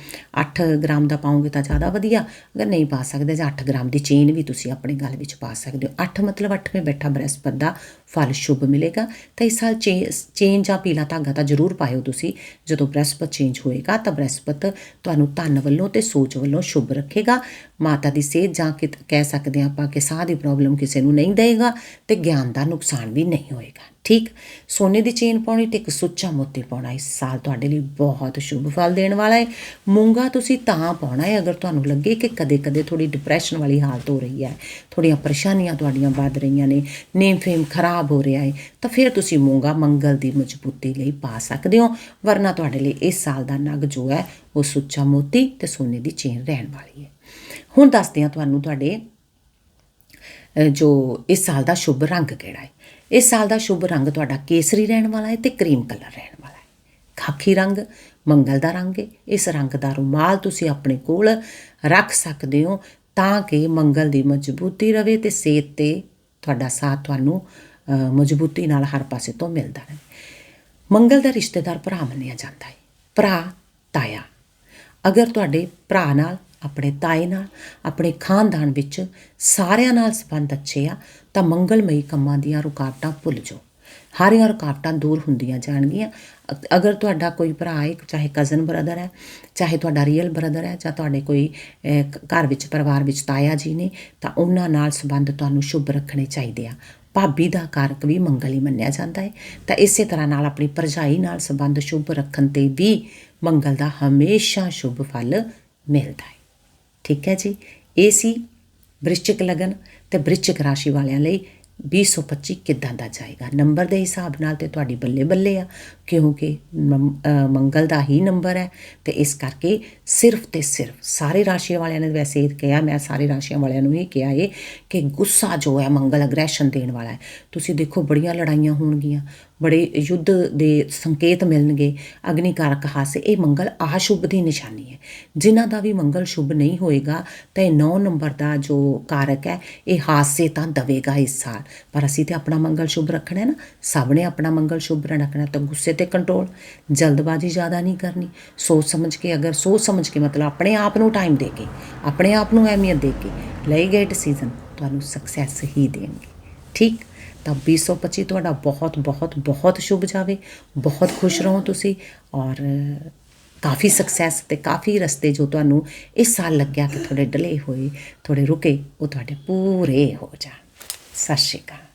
8 ਗ੍ਰਾਮ ਦਾ ਪਾਉਂਗੇ ਤਾਂ ਜ਼ਿਆਦਾ ਵਧੀਆ। ਅਗਰ ਨਹੀਂ ਪਾ ਸਕਦੇ ਜਾਂ 8 ਗ੍ਰਾਮ ਦੀ ਚੇਨ ਵੀ ਤੁਸੀਂ ਆਪਣੇ ਗਲ ਵਿੱਚ ਪਾ ਸਕਦੇ ਹੋ। 8 ਮਤਲਬ 8ਵੇਂ ਬੈਠਾ ਬ੍ਰਹਸਪਤ ਦਾ ਫਲ ਸ਼ੁਭ ਮਿਲੇਗਾ। ਤਾਂ ਇਸ ਸਾਲ ਚੇ- ਚੇਨ ਜਾਂ ਪੀਲਾ ਧਾਗਾ ਤਾਂ ਜ਼ਰੂਰ ਪਾਇਓ ਤੁਸੀਂ। ਜਦੋਂ ਬ੍ਰਹਿਸਪਤ ਚੇਂਜ ਹੋਏਗਾ ਤਾਂ ਬ੍ਰਹਿਸਪਤ ਤੁਹਾਨੂੰ ਧਨ ਵੱਲੋਂ ਤੇ ਸੋਚ ਵੱਲੋਂ ਸ਼ੁਭ ਰੱਖੇਗਾ। ਮਾਤਾ ਦੀ ਸਿਹਤ ਜਾਂ ਕਿ ਕਹਿ ਸਕਦੇ ਹਾਂ ਆਪਾਂ ਕਿ ਸਾਹ ਦੀ ਪ੍ਰੋਬਲਮ ਕਿਸੇ ਨੂੰ ਨਹੀਂ ਦੇਗਾ ਤੇ ਗਿਆਨ ਦਾ ਨੁਕਸਾਨ ਵੀ ਨਹੀਂ ਹੋਏਗਾ। ਠੀਕ? ਸੋਨੇ ਦੀ ਚੇਨ ਪਾਉਣੀ ਤੇ ਇੱਕ ਸੁੱਚਾ ਮੋਤੀ ਪਾਉਣਾ ਇਸ ਸਾਲ ਤੁਹਾਡੇ ਲਈ ਬਹੁਤ ਸ਼ੁਭ ਫਲ ਦੇਣ ਵਾਲਾ ਹੈ। ਮੂੰਗਾ ਤੁਸੀਂ ਤਾਂ ਪਾਉਣਾ ਹੈ ਅਗਰ ਤੁਹਾਨੂੰ ਲੱਗੇ ਕਿ ਕਦੇ-ਕਦੇ ਥੋੜੀ ਡਿਪਰੈਸ਼ਨ ਵਾਲੀ ਹਾਲਤ ਹੋ ਰਹੀ ਹੈ। ਥੋੜੀਆਂ ਪਰੇਸ਼ਾਨੀਆਂ ਤੁਹਾਡੀਆਂ ਵੱਧ ਰਹੀਆਂ ਨੇ। ਨੇਮ ਫੇਮ ਖਰਾਬ ਹੋ ਰਿਹਾ ਹੈ, ਤਾਂ ਫਿਰ ਤੁਸੀਂ ਮੂੰਗਾ ਮੰਗਲ ਦੀ ਮਜ਼ਬੂਤੀ ਲਈ ਪਾ ਸਕਦੇ ਹੋ, ਵਰਨਾ ਤੁਹਾਡੇ ਲਈ ਇਸ ਸਾਲ ਦਾ ਨਗ ਜੋ ਹੈ, ਉਹ ਸੁੱਚਾ ਮੋਤੀ ਤੇ ਸੋਨੇ ਦੀ ਚੇਨ ਰਹਿਣ ਵਾਲੀ ਹੈ। ਹੁਣ ਦੱਸਦੇ ਹਾਂ ਤੁਹਾਨੂੰ ਤੁਹਾਡੇ ਜੋ ਇਸ ਸਾਲ ਦਾ ਸ਼ੁਭ ਰੰਗ ਕਿਹੜਾ ਹੈ। ਇਸ ਸਾਲ ਦਾ ਸ਼ੁਭ ਰੰਗ ਤੁਹਾਡਾ ਕੇਸਰੀ ਰਹਿਣ ਵਾਲਾ ਹੈ ਤੇ ਕਰੀਮ ਕਲਰ ਰਹਿਣ ਵਾਲਾ ਹੈ। ਖਾਕੀ ਰੰਗ, ਮੰਗਲ ਦਾ ਰੰਗ ਹੈ, ਇਸ ਰੰਗ ਦਾ ਰੁਮਾਲ ਤੁਸੀਂ ਆਪਣੇ ਕੋਲ ਰੱਖ ਸਕਦੇ ਹੋ ਤਾਂ ਕਿ ਮੰਗਲ ਦੀ ਮਜ਼ਬੂਤੀ ਰਵੇ ਤੇ ਸਿਹਤ ਤੇ ਤੁਹਾਡਾ ਸਾਥ ਤੁਹਾਨੂੰ ਮਜ਼ਬੂਤੀ ਨਾਲ ਹਰ ਪਾਸੇ ਤੋਂ ਮਿਲਦਾ ਹੈ। ਮੰਗਲ ਦਾ ਰਿਸ਼ਤੇਦਾਰ ਭਰਾ ਮੰਨਿਆ ਜਾਂਦਾ ਹੈ। ਭਰਾ, ਤਾਇਆ। ਅਗਰ ਤੁਹਾਡੇ ਭਰਾ ਨਾਲ, ਆਪਣੇ ਤਾਏ ਨਾਲ, ਆਪਣੇ ਖਾਨਦਾਨ ਵਿੱਚ ਸਾਰਿਆਂ ਨਾਲ ਸੰਬੰਧ ਅੱਛੇ ਆ, ਤਾਂ ਮੰਗਲਮਈ ਕੰਮਾਂ ਦੀਆਂ ਰੁਕਾਵਟਾਂ ਭੁੱਲ ਜਾਓ। ਹਾਰੀਆਂ ਰੁਕਾਵਟਾਂ ਦੂਰ ਹੁੰਦੀਆਂ ਜਾਣਗੀਆਂ। ਅਗਰ ਤੁਹਾਡਾ ਕੋਈ ਭਰਾ ਹੈ ਚਾਹੇ ਕਜ਼ਨ ਬ੍ਰਦਰ ਹੈ, ਚਾਹੇ ਤੁਹਾਡਾ ਰੀਅਲ ਬ੍ਰਦਰ ਹੈ, ਜਾਂ ਤੁਹਾਡੇ ਕੋਈ ਘਰ ਵਿੱਚ, ਪਰਿਵਾਰ ਵਿੱਚ ਤਾਇਆ ਜੀ ਨੇ, ਤਾਂ ਉਹਨਾਂ ਨਾਲ ਸੰਬੰਧ ਤੁਹਾਨੂੰ ਸ਼ੁਭ ਰੱਖਣੇ ਚਾਹੀਦੇ ਆ। ਭਾਬੀ ਦਾ ਕਾਰਕ ਵੀ ਮੰਗਲ ਹੀ ਮੰਨਿਆ ਜਾਂਦਾ ਹੈ। ਤਾਂ ਇਸੇ ਤਰ੍ਹਾਂ ਨਾਲ ਆਪਣੀ ਭਰਜਾਈ ਨਾਲ ਸੰਬੰਧ ਸ਼ੁਭ ਰੱਖਣ ਤੇ ਵੀ ਮੰਗਲ ਦਾ ਹਮੇਸ਼ਾ ਸ਼ੁਭ ਫਲ ਮਿਲਦਾ ਹੈ। ਠੀਕ ਹੈ ਜੀ? ਇਹ ਸੀ ਵ੍ਰਿਸ਼ਚਿਕ ਲਗਨ ਤੇ ਵ੍ਰਿਸ਼ਚਿਕ ਰਾਸ਼ੀ ਵਾਲਿਆਂ ਲਈ 2025 ਕਿੱਦਾਂ ਦਾ ਜਾਏਗਾ? ਨੰਬਰ ਦੇ ਹਿਸਾਬ ਨਾਲ ਤੇ ਤੁਹਾਡੀ ਬੱਲੇ ਬੱਲੇ ਆ, ਕਿਉਂਕਿ ਮੰਗਲ ਦਾ ਹੀ ਨੰਬਰ ਹੈ ਤੇ ਇਸ ਕਰਕੇ ਸਿਰਫ ਤੇ ਸਿਰਫ ਸਾਰੇ ਰਾਸ਼ੀਆਂ ਵਾਲਿਆਂ ਨੇ ਵੈਸੇ ਇਹ ਕਿਹਾ, ਮੈਂ ਸਾਰੇ ਰਾਸ਼ੀਆਂ ਵਾਲਿਆਂ ਨੂੰ ਹੀ ਕਿਹਾ ਇਹ ਕਿ ਗੁੱਸਾ ਜੋ ਹੈ ਮੰਗਲ ਅਗਰੈਸ਼ਨ ਦੇਣ ਵਾਲਾ ਹੈ। ਤੁਸੀਂ ਦੇਖੋ, ਬੜੀਆਂ ਲੜਾਈਆਂ ਹੋਣਗੀਆਂ। ਬੜੇ ਯੁੱਧ ਦੇ ਸੰਕੇਤ ਮਿਲਣਗੇ, ਅਗਨੀਕਾਰਕ ਹਾਸੇ, ਇਹ ਮੰਗਲ ਆਸ਼ੁਭ ਦੀ ਨਿਸ਼ਾਨੀ ਹੈ। ਜਿਨ੍ਹਾਂ ਦਾ ਵੀ ਮੰਗਲ ਸ਼ੁਭ ਨਹੀਂ ਹੋਏਗਾ, ਤਾਂ ਇਹ 9 ਨੰਬਰ ਦਾ ਜੋ ਕਾਰਕ ਹੈ, ਇਹ ਹਾਸੇ ਤਾਂ ਦਵੇਗਾ ਇਸ ਸਾਲ। ਪਰ ਅਸੀਂ ਤੇ ਆਪਣਾ ਮੰਗਲ ਸ਼ੁਭ ਰੱਖਣਾ ਹੈ ਨਾ। ਸਭ ਨੇ ਆਪਣਾ ਮੰਗਲ ਸ਼ੁਭ ਰੱਖਣਾ, ਤਾਂ ਗੁੱਸੇ ਤੇ ਕੰਟਰੋਲ ਜਲਦਬਾਜ਼ੀ ਜ਼ਿਆਦਾ ਨਹੀਂ ਕਰਨੀ। ਸੋਚ ਸਮਝ ਕੇ, ਅਗਰ ਸੋਚ ਸਮਝ ਕੇ, ਮਤਲਬ ਆਪਣੇ ਆਪ ਨੂੰ ਟਾਈਮ ਦੇ ਕੇ, ਆਪਣੇ ਆਪ ਨੂੰ ਅਹਿਮੀਅਤ ਦੇ ਕੇ ਲਏ ਗਏ ਡਿਸੀਜਨ ਤੁਹਾਨੂੰ ਸਕਸੈਸ ਹੀ ਦੇਣਗੇ। ਠੀਕ? ਤਾਂ 2025 ਤੁਹਾਡਾ ਬਹੁਤ ਬਹੁਤ ਬਹੁਤ ਸ਼ੁਭ ਜਾਵੇ। ਬਹੁਤ ਖੁਸ਼ ਰਹੋ ਤੁਸੀਂ ਔਰ ਕਾਫੀ ਸਕਸੈਸ ਤੇ ਕਾਫੀ ਰਸਤੇ ਜੋ ਤੁਹਾਨੂੰ ਇਸ ਸਾਲ ਲੱਗਿਆ ਕਿ ਥੋੜੇ ਡਲੇ ਹੋਏ ਥੋੜੇ ਰੁਕੇ, ਉਹ ਤੁਹਾਡੇ ਪੂਰੇ ਹੋ ਜਾਣ। ਸਤਿ ਸ਼੍ਰੀ ਅਕਾਲ।